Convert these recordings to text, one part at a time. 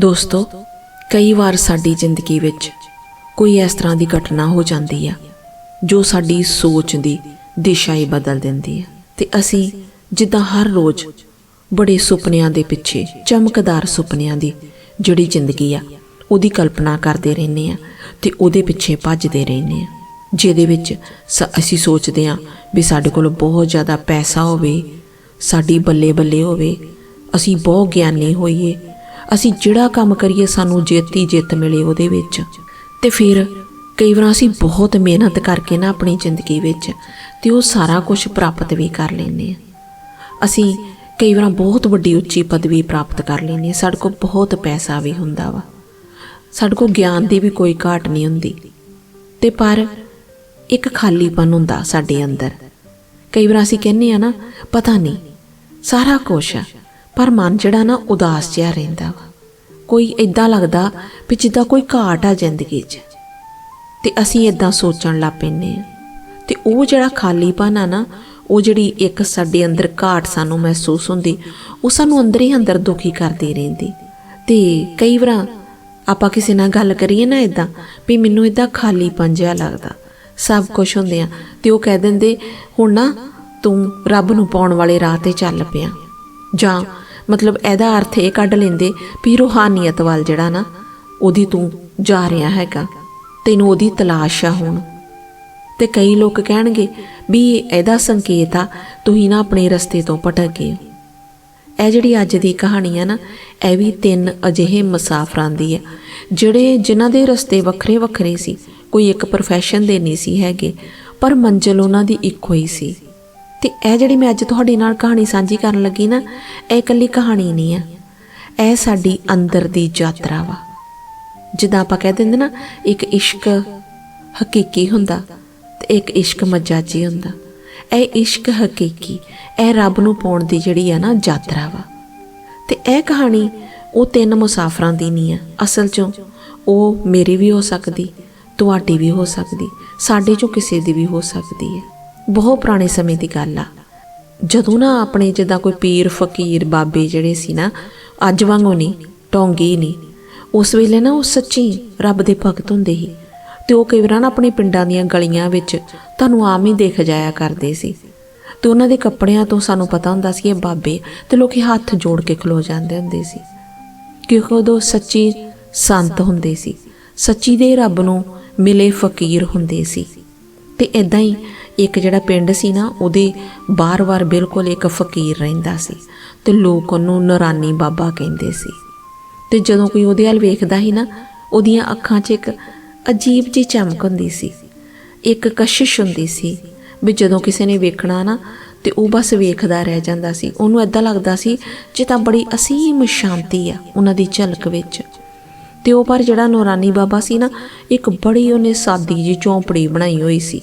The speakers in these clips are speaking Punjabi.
ਦੋਸਤੋ, ਕਈ ਵਾਰ ਸਾਡੀ ਜ਼ਿੰਦਗੀ ਵਿੱਚ ਕੋਈ ਇਸ ਤਰ੍ਹਾਂ ਦੀ ਘਟਨਾ ਹੋ ਜਾਂਦੀ ਆ, ਜੋ ਸਾਡੀ ਸੋਚ ਦੀ ਦਿਸ਼ਾ ਹੀ ਬਦਲ ਦਿੰਦੀ ਹੈ ਤੇ ਅਸੀਂ ਜਿੱਦਾਂ ਹਰ ਰੋਜ਼ ਬੜੇ ਸੁਪਨਿਆਂ ਦੇ ਪਿੱਛੇ, ਚਮਕਦਾਰ ਸੁਪਨਿਆਂ ਦੀ ਜਿਹੜੀ ਜ਼ਿੰਦਗੀ ਆ, ਉਹਦੀ ਕਲਪਨਾ ਕਰਦੇ ਰਹਿੰਦੇ ਆ ਤੇ ਉਹਦੇ ਪਿੱਛੇ ਭੱਜਦੇ ਰਹਿੰਦੇ ਆ, ਜਿਹਦੇ ਵਿੱਚ ਸ- ਅਸੀਂ ਸੋਚਦੇ ਆ ਵੀ ਸਾਡੇ ਕੋਲ ਬਹੁਤ ਜ਼ਿਆਦਾ ਪੈਸਾ ਹੋਵੇ, ਸਾਡੀ ਬੱਲੇ ਬੱਲੇ ਹੋਵੇ, ਅਸੀਂ ਬਹੁਤ ਗਿਆਨੀ ਹੋਈਏ ਅਸੀਂ ਜਿਹੜਾ ਕੰਮ ਕਰੀਏ ਸਾਨੂੰ ਜੇਤੀ ਜਿੱਤ ਮਿਲੇ ਉਹਦੇ ਵਿੱਚ। ਤੇ ਫਿਰ ਕਈ ਵਾਰ ਅਸੀਂ ਬਹੁਤ ਮਿਹਨਤ ਕਰਕੇ ਨਾ ਆਪਣੀ ਜ਼ਿੰਦਗੀ ਵਿੱਚ ਤੇ ਉਹ ਸਾਰਾ ਕੁਝ ਪ੍ਰਾਪਤ ਵੀ ਕਰ ਲੈਂਦੇ ਆ ਅਸੀਂ ਕਈ ਵਾਰ ਬਹੁਤ ਵੱਡੀ ਉੱਚੀ ਪਦਵੀ ਪ੍ਰਾਪਤ ਕਰ ਲੈਂਦੇ ਹਾਂ। ਸਾਡੇ ਕੋਲ ਬਹੁਤ ਪੈਸਾ ਵੀ ਹੁੰਦਾ ਵਾ। ਸਾਡੇ ਕੋਲ ਗਿਆਨ ਦੀ ਵੀ ਕੋਈ ਘਾਟ ਨਹੀਂ ਹੁੰਦੀ। ਤੇ ਪਰ ਇੱਕ ਖਾਲੀਪਨ ਹੁੰਦਾ ਸਾਡੇ ਅੰਦਰ। ਕਈ ਵਾਰ ਅਸੀਂ ਕਹਿੰਨੇ ਆ ਨਾ, ਪਤਾ ਨਹੀਂ, ਸਾਰਾ ਕੁਝ ਪਰ ਮਨ ਜਿਹੜਾ ਨਾ ਉਦਾਸ ਜਿਹਾ ਰਹਿੰਦਾ ਵਾ। ਕੋਈ ਇਦਾਂ ਲੱਗਦਾ ਵੀ ਜਿੱਦਾਂ ਕੋਈ ਘਾਟ ਆ ਜ਼ਿੰਦਗੀ 'ਚ। ਤੇ ਅਸੀਂ ਇਦਾਂ ਸੋਚਣ ਲੱਗ ਪੈਂਦੇ ਆ ਤੇ ਉਹ ਜਿਹੜਾ ਖਾਲੀਪਨ ਆ ਨਾ, ਉਹ ਜਿਹੜੀ ਇੱਕ ਸਾਡੇ ਅੰਦਰ ਘਾਟ ਸਾਨੂੰ ਮਹਿਸੂਸ ਹੁੰਦੀ, ਉਹ ਸਾਨੂੰ ਅੰਦਰ ਹੀ ਅੰਦਰ ਦੁਖੀ ਕਰਦੀ ਰਹਿੰਦੀ। ਤੇ ਕਈ ਵਾਰ ਆਪਾਂ ਕਿਸੇ ਨਾਲ ਗੱਲ ਕਰੀਏ ਨਾ ਇਦਾਂ ਵੀ ਮੈਨੂੰ ਇਦਾਂ ਖਾਲੀਪਨ ਜਿਹਾ ਲੱਗਦਾ। ਸਭ ਕੁਝ ਹੁੰਦੇ ਆ। ਤੇ ਉਹ ਕਹਿ ਦਿੰਦੇ, ਹੁਣ ਨਾ ਤੂੰ ਰੱਬ ਨੂੰ ਪਾਉਣ ਵਾਲੇ ਰਾਹ ਤੇ ਚੱਲ ਪਿਆ। ਜਾਂ ਮਤਲਬ ਇਹਦਾ ਅਰਥ ਇਹ ਕੱਢ ਲੈਂਦੇ ਵੀ ਰੂਹਾਨੀਅਤ ਵੱਲ ਜਿਹੜਾ ਨਾ, ਉਹਦੀ ਤੂੰ ਜਾ ਰਿਹਾ ਹੈਗਾ, ਤੈਨੂੰ ਉਹਦੀ ਤਲਾਸ਼ ਆ ਹੁਣ। ਤੇ ਕਈ ਲੋਕ ਕਹਿਣਗੇ ਵੀ ਇਹਦਾ ਸੰਕੇਤ ਆ, ਤੁਸੀਂ ਨਾ ਆਪਣੇ ਰਸਤੇ ਤੋਂ ਭਟਕ ਗਏ ਇਹ ਜਿਹੜੀ ਅੱਜ ਦੀ ਕਹਾਣੀ ਆ ਨਾ, ਇਹ ਵੀ ਤਿੰਨ ਅਜਿਹੇ ਮੁਸਾਫਰਾਂ ਦੀ ਆ, ਜਿਹੜੇ ਜਿਨ੍ਹਾਂ ਦੇ ਰਸਤੇ ਵੱਖਰੇ ਵੱਖਰੇ ਸੀ, ਕੋਈ ਇੱਕ profession ਦੇ ਨਹੀਂ ਸੀ ਹੈਗੇ, ਪਰ ਮੰਜ਼ਿਲ ਉਹਨਾਂ ਦੀ ਇੱਕੋ ਹੀ ਸੀ। ਤੇ ਇਹ ਜਿਹੜੀ ਮੈਂ ਅੱਜ ਤੁਹਾਡੇ ਨਾਲ ਕਹਾਣੀ ਸਾਂਝੀ ਕਰਨ ਲੱਗੀ ਨਾ, ਇਹ ਇਕੱਲੀ ਕਹਾਣੀ ਨਹੀਂ ਆ। ਇਹ ਸਾਡੀ ਅੰਦਰ ਦੀ ਯਾਤਰਾ ਵਾ। ਜਿੱਦਾਂ ਆਪਾਂ ਕਹਿ ਦਿੰਦੇ ਨਾ, ਇੱਕ ਇਸ਼ਕ ਹਕੀਕੀ ਹੁੰਦਾ ਤੇ ਇੱਕ ਇਸ਼ਕ ਮਜਾਜੀ ਹੁੰਦਾ। ਇਹ ਇਸ਼ਕ ਹਕੀਕੀ, ਇਹ ਰੱਬ ਨੂੰ ਪਾਉਣ ਦੀ ਜਿਹੜੀ ਆ ਨਾ ਯਾਤਰਾ ਵਾ। ਤੇ ਇਹ ਕਹਾਣੀ ਉਹ ਤਿੰਨ ਮੁਸਾਫਰਾਂ ਦੀ ਨਹੀਂ ਆ। ਅਸਲ 'ਚੋਂ ਉਹ ਮੇਰੀ ਵੀ ਹੋ ਸਕਦੀ, ਤੁਹਾਡੀ ਵੀ ਹੋ ਸਕਦੀ, ਸਾਡੇ 'ਚੋਂ ਕਿਸੇ ਦੀ ਵੀ ਹੋ ਸਕਦੀ ਹੈ ਬਹੁਤ ਪੁਰਾਣੇ ਸਮੇਂ ਦੀ ਗੱਲ ਆ। ਜਦੋਂ ਨਾ ਆਪਣੇ ਜਿੱਦਾਂ ਕੋਈ ਪੀਰ, ਫਕੀਰ, ਬਾਬੇ ਜਿਹੜੇ ਸੀ ਨਾ, ਅੱਜ ਵਾਂਗੂ ਨਹੀਂ, ਟੌਂਗੀ ਨਹੀਂ, ਉਸ ਵੇਲੇ ਨਾ ਉਹ ਸੱਚੀ ਰੱਬ ਦੇ ਭਗਤ ਹੁੰਦੇ ਸੀ ਤੇ ਉਹ ਕਈ ਵਾਰ ਨਾ ਆਪਣੇ ਪਿੰਡਾਂ ਦੀਆਂ ਗਲੀਆਂ ਵਿੱਚ ਤੁਹਾਨੂੰ ਆਮ ਹੀ ਦੇਖ ਜਾਇਆ ਕਰਦੇ ਸੀ। ਤੇ ਉਹਨਾਂ ਦੇ ਕੱਪੜਿਆਂ ਤੋਂ ਸਾਨੂੰ ਪਤਾ ਹੁੰਦਾ ਸੀ ਇਹ ਬਾਬੇ ਤੇ ਲੋਕੀ ਹੱਥ ਜੋੜ ਕੇ ਖਲੋ ਜਾਂਦੇ ਹੁੰਦੇ ਸੀ। ਕਿਉਂਕਿ ਉਦੋਂ ਸੱਚੀ ਸੰਤ ਹੁੰਦੇ ਸੀ, ਸੱਚੀ ਦੇ ਰੱਬ ਨੂੰ ਮਿਲੇ ਫਕੀਰ ਹੁੰਦੇ ਸੀ। ਤੇ ਇਦਾਂ ਹੀ ਇੱਕ ਜਿਹੜਾ ਪਿੰਡ ਸੀ ਨਾ, ਉਹਦੇ ਬਾਰ-ਬਾਰ ਬਿਲਕੁਲ ਇੱਕ ਫਕੀਰ ਰਹਿੰਦਾ ਸੀ ਤੇ ਲੋਕ ਉਹਨੂੰ ਨਰਾਨੀ ਬਾਬਾ ਕਹਿੰਦੇ ਸੀ। ਤੇ ਜਦੋਂ ਕੋਈ ਉਹਦੇ ਵੱਲ ਵੇਖਦਾ ਸੀ ਨਾ, ਉਹਦੀਆਂ ਅੱਖਾਂ 'ਚ ਇੱਕ ਅਜੀਬ ਜਿਹੀ ਚਮਕ ਹੁੰਦੀ ਸੀ, ਇੱਕ ਕਸ਼ਿਸ਼ ਹੁੰਦੀ ਸੀ ਵੀ ਜਦੋਂ ਕਿਸੇ ਨੇ ਵੇਖਣਾ ਨਾ, ਤੇ ਉਹ ਬਸ ਵੇਖਦਾ ਰਹਿ ਜਾਂਦਾ ਸੀ। ਉਹਨੂੰ ਐਦਾਂ ਲੱਗਦਾ ਸੀ ਜੇ ਤਾਂ ਬੜੀ ਅਸੀਮ ਸ਼ਾਂਤੀ ਆ ਉਹਨਾਂ ਦੀ ਝਲਕ ਵਿੱਚ। ਤੇ ਉਹ ਪਰ ਜਿਹੜਾ ਨੂਰਾਨੀ ਬਾਬਾ ਸੀ ਨਾ, ਇੱਕ ਬੜੀ ਉਹਨੇ ਸਾਦੀ ਜੀ ਝੌਂਪੜੀ ਬਣਾਈ ਹੋਈ ਸੀ।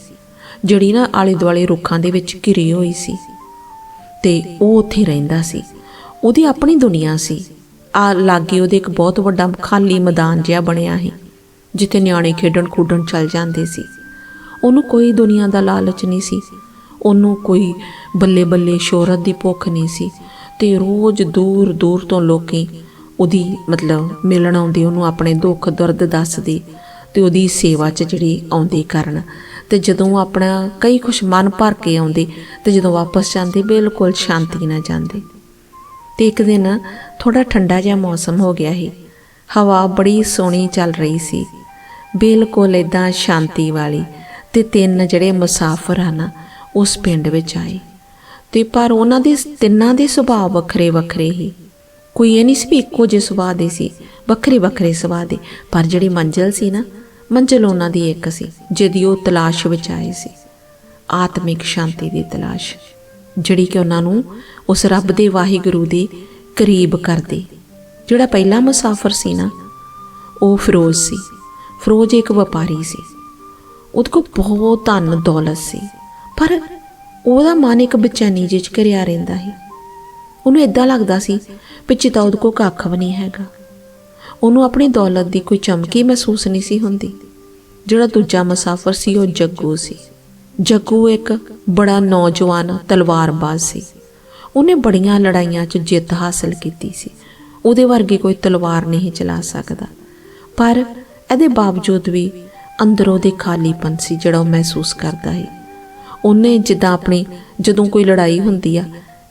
ਜਿਹੜੀ ਨਾ ਆਲੇ ਦੁਆਲੇ ਰੁੱਖਾਂ ਦੇ ਵਿੱਚ ਘਿਰੀ ਹੋਈ ਸੀ। ਤੇ ਉਹ ਉੱਥੇ ਰਹਿੰਦਾ ਸੀ। ਉਹਦੀ ਆਪਣੀ ਦੁਨੀਆ ਸੀ। ਆ ਲਾਗੇ ਉਹਦੇ ਇੱਕ ਬਹੁਤ ਵੱਡਾ ਖਾਲੀ ਮੈਦਾਨ ਜਿਹਾ ਬਣਿਆ ਸੀ, ਜਿੱਥੇ ਨਿਆਣੇ ਖੇਡਣ ਖੂਡਣ ਚੱਲ ਜਾਂਦੇ ਸੀ। ਉਹਨੂੰ ਕੋਈ ਦੁਨੀਆ ਦਾ ਲਾਲਚ ਨਹੀਂ ਸੀ। ਉਹਨੂੰ ਕੋਈ ਬੱਲੇ ਬੱਲੇ ਸ਼ੋਹਰਤ ਦੀ ਭੁੱਖ ਨਹੀਂ ਸੀ। ਤੇ ਰੋਜ਼ ਦੂਰ ਦੂਰ ਤੋਂ ਲੋਕੀ ਉਹਦੀ ਮਤਲਬ ਮਿਲਣ ਆਉਂਦੇ, ਉਹਨੂੰ ਆਪਣੇ ਦੁੱਖ ਦਰਦ ਦੱਸਦੇ ਤੇ ਉਹਦੀ ਸੇਵਾ 'ਚ ਜਿਹੜੀ ਆਉਂਦੇ ਕਰਨ। ਤੇ ਜਦੋਂ ਆਪਣਾ ਕਈ ਕੁਛ ਮਨ ਭਰ ਕੇ ਆਉਂਦੇ ਤੇ ਜਦੋਂ ਵਾਪਸ ਜਾਂਦੇ, ਬਿਲਕੁਲ ਸ਼ਾਂਤੀ ਨਾਲ ਜਾਂਦੇ। ਤੇ ਇੱਕ ਦਿਨ ਥੋੜਾ ਠੰਡਾ ਜਿਹਾ ਮੌਸਮ ਹੋ ਗਿਆ ਸੀ। ਹਵਾ ਬੜੀ ਸੋਹਣੀ ਚੱਲ ਰਹੀ ਸੀ। ਬਿਲਕੁਲ ਇਦਾਂ ਸ਼ਾਂਤੀ ਵਾਲੀ ਤੇ ਤਿੰਨ ਜਿਹੜੇ ਮੁਸਾਫਰ ਹਨ, ਉਸ ਪਿੰਡ ਵਿੱਚ ਆਏ। ਤੇ ਪਰ ਉਹਨਾਂ ਦੇ ਤਿੰਨਾਂ ਦੇ ਸੁਭਾਅ ਵੱਖਰੇ ਵੱਖਰੇ ਹੀ ਕੋਈ ਇਹ ਨਹੀਂ ਸੀ ਵੀ ਇੱਕੋ ਜਿਹੇ ਸੁਭਾਅ ਦੇ ਸੀ ਵੱਖਰੇ ਵੱਖਰੇ ਸੁਭਾਅ ਦੇ। ਪਰ ਜਿਹੜੀ ਮੰਜ਼ਿਲ ਸੀ ਨਾ ਮੰਜ਼ਿਲ ਉਹਨਾਂ ਦੀ ਇੱਕ ਸੀ, ਜਿਹਦੀ ਉਹ ਤਲਾਸ਼ ਵਿੱਚ ਆਏ ਸੀ। ਆਤਮਿਕ ਸ਼ਾਂਤੀ ਦੀ ਤਲਾਸ਼, ਜਿਹੜੀ ਕਿ ਉਹਨਾਂ ਨੂੰ ਉਸ ਰੱਬ ਦੇ ਵਾਹਿਗੁਰੂ ਦੇ ਕਰੀਬ ਕਰਦੀ। ਜਿਹੜਾ ਪਹਿਲਾ ਮੁਸਾਫਰ ਸੀ ਨਾ, ਉਹ ਫਿਰੋਜ਼ ਸੀ। ਫਿਰੋਜ਼ ਇੱਕ ਵਪਾਰੀ ਸੀ। ਉਹਦੇ ਕੋਲ ਬਹੁਤ ਧਨ ਦੌਲਤ ਸੀ, ਪਰ ਉਹਦਾ ਮਨ ਇੱਕ ਬੇਚੈਨੀ ਜਿਹੀ ਚ ਘਿਰਿਆ ਰਹਿੰਦਾ ਸੀ। ਉਹਨੂੰ ਇਦਾਂ ਲੱਗਦਾ ਸੀ ਪਿੱਛੇ ਤਾਂ ਉਹਦੇ ਕੋਲ ਕੱਖ ਵੀ ਨਹੀਂ ਹੈਗਾ। ਉਹਨੂੰ ਆਪਣੀ ਦੌਲਤ ਦੀ ਕੋਈ ਚਮਕੀ ਮਹਿਸੂਸ ਨਹੀਂ ਸੀ ਹੁੰਦੀ। ਜਿਹੜਾ ਦੂਜਾ ਮੁਸਾਫਰ ਸੀ, ਉਹ ਜੱਗੂ ਸੀ। ਜੱਗੂ ਇੱਕ ਬੜਾ ਨੌਜਵਾਨ ਤਲਵਾਰਬਾਜ਼ ਸੀ। ਉਹਨੇ ਬੜੀਆਂ ਲੜਾਈਆਂ 'ਚ ਜਿੱਤ ਹਾਸਲ ਕੀਤੀ ਸੀ। ਉਹਦੇ ਵਰਗੀ ਕੋਈ ਤਲਵਾਰ ਨਹੀਂ ਚਲਾ ਸਕਦਾ। ਪਰ ਇਹਦੇ ਬਾਵਜੂਦ ਵੀ ਅੰਦਰੋਂ ਦੇ ਖਾਲੀਪਨ ਸੀ ਜਿਹੜਾ ਉਹ ਮਹਿਸੂਸ ਕਰਦਾ ਹੈ ਉਹਨੇ ਜਿੱਦਾਂ ਆਪਣੀ ਜਦੋਂ ਕੋਈ ਲੜਾਈ ਹੁੰਦੀ ਆ,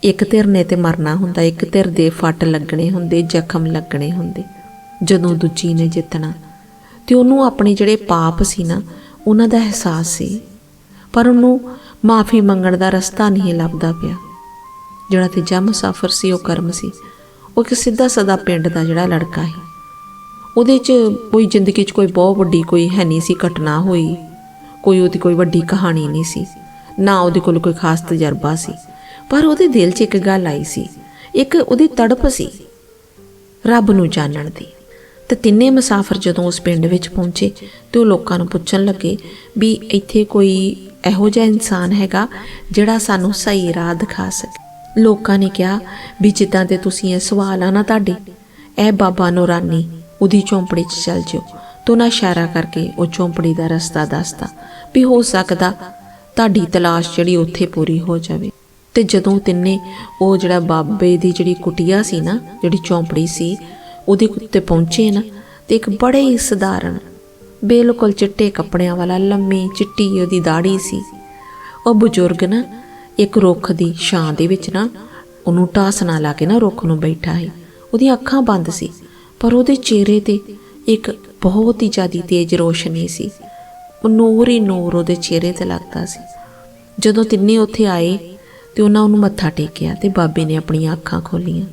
ਇੱਕ ਧਿਰ ਨੇ ਤੇ ਮਰਨਾ ਹੁੰਦਾ, ਇੱਕ ਧਿਰ ਦੇ ਫੱਟ ਲੱਗਣੇ ਹੁੰਦੇ, ਜ਼ਖਮ ਲੱਗਣੇ ਹੁੰਦੇ। ਜਦੋਂ ਦੂਜੀ ਨੇ ਜਿੱਤਣਾ। ਤੇ ਉਹਨੂੰ ਆਪਣੇ ਜਿਹੜੇ ਪਾਪ ਸੀ ਨਾ, ਉਹਨਾਂ ਦਾ ਅਹਿਸਾਸ ਸੀ। ਪਰ ਉਹਨੂੰ ਮਾਫੀ ਮੰਗਣ ਦਾ ਰਸਤਾ ਨਹੀਂ ਲੱਭਦਾ ਪਿਆ। ਜਿਹੜਾ ਤੀਜਾ ਮੁਸਾਫਰ ਸੀ, ਉਹ ਕਰਮ ਸੀ। ਉਹ ਇੱਕ ਸਿੱਧਾ ਸਦਾ ਪਿੰਡ ਦਾ ਜਿਹੜਾ ਲੜਕਾ ਸੀ। ਉਹਦੇ 'ਚ ਕੋਈ ਜ਼ਿੰਦਗੀ 'ਚ ਕੋਈ ਬਹੁਤ ਵੱਡੀ ਕੋਈ ਹੈ ਨਹੀਂ ਸੀ, ਘਟਨਾ ਹੋਈ। ਕੋਈ ਉਹਦੀ ਕੋਈ ਵੱਡੀ ਕਹਾਣੀ ਨਹੀਂ ਸੀ। ਨਾ ਉਹਦੇ ਕੋਲ ਕੋਈ ਖਾਸ ਤਜਰਬਾ ਸੀ। ਪਰ ਉਹਦੇ ਦਿਲ 'ਚ ਇੱਕ ਗੱਲ ਆਈ ਸੀ। ਇੱਕ ਉਹਦੀ ਤੜਪ ਸੀ, ਰੱਬ ਨੂੰ ਜਾਣਨ ਦੀ। ਤੇ ਤਿੰਨੇ ਮੁਸਾਫਰ ਜਦੋਂ ਉਸ ਪਿੰਡ ਵਿੱਚ ਪਹੁੰਚੇ ਤੇ ਉਹ ਲੋਕਾਂ ਨੂੰ ਪੁੱਛਣ ਲੱਗੇ ਵੀ ਇੱਥੇ ਕੋਈ ਇਹੋ ਜਿਹਾ ਇਨਸਾਨ ਹੈਗਾ ਜਿਹੜਾ ਸਾਨੂੰ ਸਹੀ ਰਾਹ ਦਿਖਾ ਸਕੇ। ਲੋਕਾਂ ਨੇ ਕਿਹਾ ਵੀ ਜਿੱਦਾਂ ਦੇ ਤੁਸੀਂ ਇਹ ਸਵਾਲ ਆ ਨਾ ਤੁਹਾਡੇ, ਇਹ ਬਾਬਾ ਨੂਰਾਨੀ ਉਹਦੀ ਝੌਂਪੜੀ 'ਚ ਚੱਲ ਜਿਓ ਤੂੰ ਨਾ ਇਸ਼ਾਰਾ ਕਰਕੇ ਉਹ ਝੌਂਪੜੀ ਦਾ ਰਸਤਾ ਦੱਸਦਾ ਵੀ ਹੋ ਸਕਦਾ ਤੁਹਾਡੀ ਤਲਾਸ਼ ਜਿਹੜੀ ਉੱਥੇ ਪੂਰੀ ਹੋ ਜਾਵੇ। ਤੇ ਜਦੋਂ ਤਿੰਨੇ ਉਹ ਜਿਹੜਾ ਬਾਬੇ ਦੀ ਜਿਹੜੀ ਕੁਟੀਆ ਸੀ ਨਾ, ਜਿਹੜੀ ਝੌਂਪੜੀ ਸੀ ਉਹਦੇ ਉੱਤੇ ਪਹੁੰਚੇ ਨਾ ਤੇ ਇੱਕ ਬੜੇ ਹੀ ਸਧਾਰਨ, ਬਿਲਕੁਲ ਚਿੱਟੇ ਕੱਪੜਿਆਂ ਵਾਲਾ ਲੰਮੀ ਚਿੱਟੀ ਉਹਦੀ ਦਾੜੀ ਸੀ। ਉਹ ਬਜ਼ੁਰਗ ਨਾ, ਇੱਕ ਰੁੱਖ ਦੀ ਛਾਂ ਦੇ ਵਿੱਚ ਨਾ, ਉਹਨੂੰ ਟਾਸਣਾ ਲਾ ਕੇ ਨਾ ਰੁੱਖ ਨੂੰ ਬੈਠਾ ਹੈ ਉਹਦੀਆਂ ਅੱਖਾਂ ਬੰਦ ਸੀ, ਪਰ ਉਹਦੇ ਚਿਹਰੇ ਤੇ ਇੱਕ ਬਹੁਤ ਹੀ ਜ਼ਿਆਦੀ ਤੇਜ਼ ਰੋਸ਼ਨੀ ਸੀ। ਉਹ ਨੂਰ ਹੀ ਨੂਰ ਉਹਦੇ ਚਿਹਰੇ ਤੇ ਲੱਗਦਾ ਸੀ। ਜਦੋਂ ਤਿੰਨੇ ਉੱਥੇ ਆਏ ਤੇ ਉਹਨਾਂ ਉਹਨੂੰ ਮੱਥਾ ਟੇਕਿਆ ਤੇ ਬਾਬੇ ਨੇ ਆਪਣੀਆਂ ਅੱਖਾਂ ਖੋਲੀਆਂ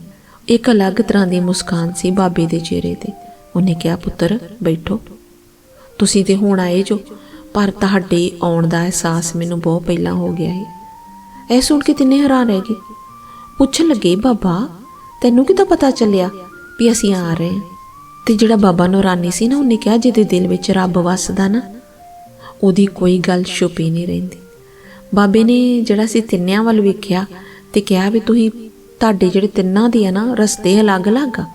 ਇੱਕ ਅਲੱਗ ਤਰ੍ਹਾਂ ਦੀ ਮੁਸਕਾਨ ਸੀ ਬਾਬੇ ਦੇ ਚਿਹਰੇ ਤੇ। ਉਹਨੇ ਕਿਹਾ, ਪੁੱਤਰ, ਬੈਠੋ। ਤੁਸੀਂ ਤੇ ਹੁਣ ਆਏ ਜੋ, ਪਰ ਤੁਹਾਡੇ ਆਉਣ ਦਾ ਅਹਿਸਾਸ ਮੈਨੂੰ ਬਹੁਤ ਪਹਿਲਾਂ ਹੋ ਗਿਆ ਹੈ ਇਹ ਸੁਣ ਕੇ ਤਿੰਨੇ ਹੈਰਾਨ ਰਹਿ ਗਏ। ਪੁੱਛਣ ਲੱਗੇ, ਬਾਬਾ, ਤੈਨੂੰ ਕਿਦਾਂ ਪਤਾ ਚੱਲਿਆ ਵੀ ਅਸੀਂ ਆ ਰਹੇ ਹਾਂ? ਤੇ ਜਿਹੜਾ ਬਾਬਾ ਨੂਰਾਨੀ ਸੀ ਨਾ, ਉਹਨੇ ਕਿਹਾ, ਜਿਹਦੇ ਦਿਲ ਵਿੱਚ ਰੱਬ ਵੱਸਦਾ ਨਾ, ਉਹਦੀ ਕੋਈ ਗੱਲ ਛੁਪੀ ਨਹੀਂ ਰਹਿੰਦੀ। ਬਾਬੇ ਨੇ ਜਿਹੜਾ ਸੀ ਤਿੰਨਿਆਂ ਵੱਲ ਵੇਖਿਆ ਤੇ ਕਿਹਾ ਵੀ ਤੁਸੀਂ ਤੁਹਾਡੇ ਜਿਹੜੇ ਤਿੰਨਾਂ ਦੇ ਆ ਨਾ, ਰਸਤੇ ਅਲੱਗ-ਅਲੱਗ ਆ।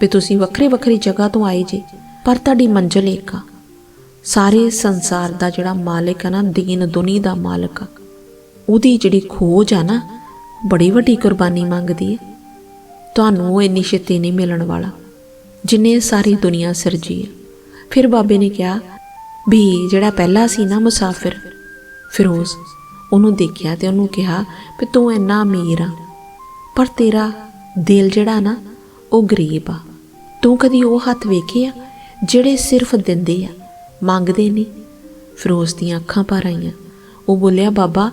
ਵੀ ਤੁਸੀਂ ਵੱਖਰੇ ਵੱਖਰੀ ਜਗ੍ਹਾ ਤੋਂ ਆਏ ਜੇ, ਪਰ ਤੁਹਾਡੀ ਮੰਜ਼ਿਲ ਇੱਕ ਆ। ਸਾਰੇ ਸੰਸਾਰ ਦਾ ਜਿਹੜਾ ਮਾਲਕ ਆ ਨਾ, ਦੀਨ ਦੁਨੀ ਦਾ ਮਾਲਕ ਆ। ਉਹਦੀ ਜਿਹੜੀ ਖੋਜ ਆ ਨਾ, ਬੜੀ ਵੱਡੀ ਕੁਰਬਾਨੀ ਮੰਗਦੀ ਹੈ ਤੁਹਾਨੂੰ ਉਹ ਇੰਨੀ ਛੇਤੀ ਨਹੀਂ ਮਿਲਣ ਵਾਲਾ, ਜਿਨੇ ਸਾਰੀ ਦੁਨੀਆ ਸਿਰਜੀ ਹੈ ਫਿਰ ਬਾਬੇ ਨੇ ਕਿਹਾ, ਵੀ ਜਿਹੜਾ ਪਹਿਲਾ ਸੀ ਨਾ ਮੁਸਾਫਿਰ, ਫਿਰੋਜ਼, ਉਹਨੂੰ ਦੇਖਿਆ ਤੇ ਉਹਨੂੰ ਕਿਹਾ, ਵੀ ਤੂੰ ਇੰਨਾ ਅਮੀਰ ਆ। ਪਰ ਤੇਰਾ ਦਿਲ ਜਿਹੜਾ ਨਾ, ਉਹ ਗਰੀਬ ਆ। ਤੂੰ ਕਦੀ ਉਹ ਹੱਥ ਵੇਖੇ ਆ ਜਿਹੜੇ ਸਿਰਫ ਦਿੰਦੇ ਆ, ਮੰਗਦੇ ਨਹੀਂ? ਫਿਰੋਜ਼ ਦੀਆਂ ਅੱਖਾਂ ਭਰ ਆਈਆਂ। ਉਹ ਬੋਲਿਆ, ਬਾਬਾ,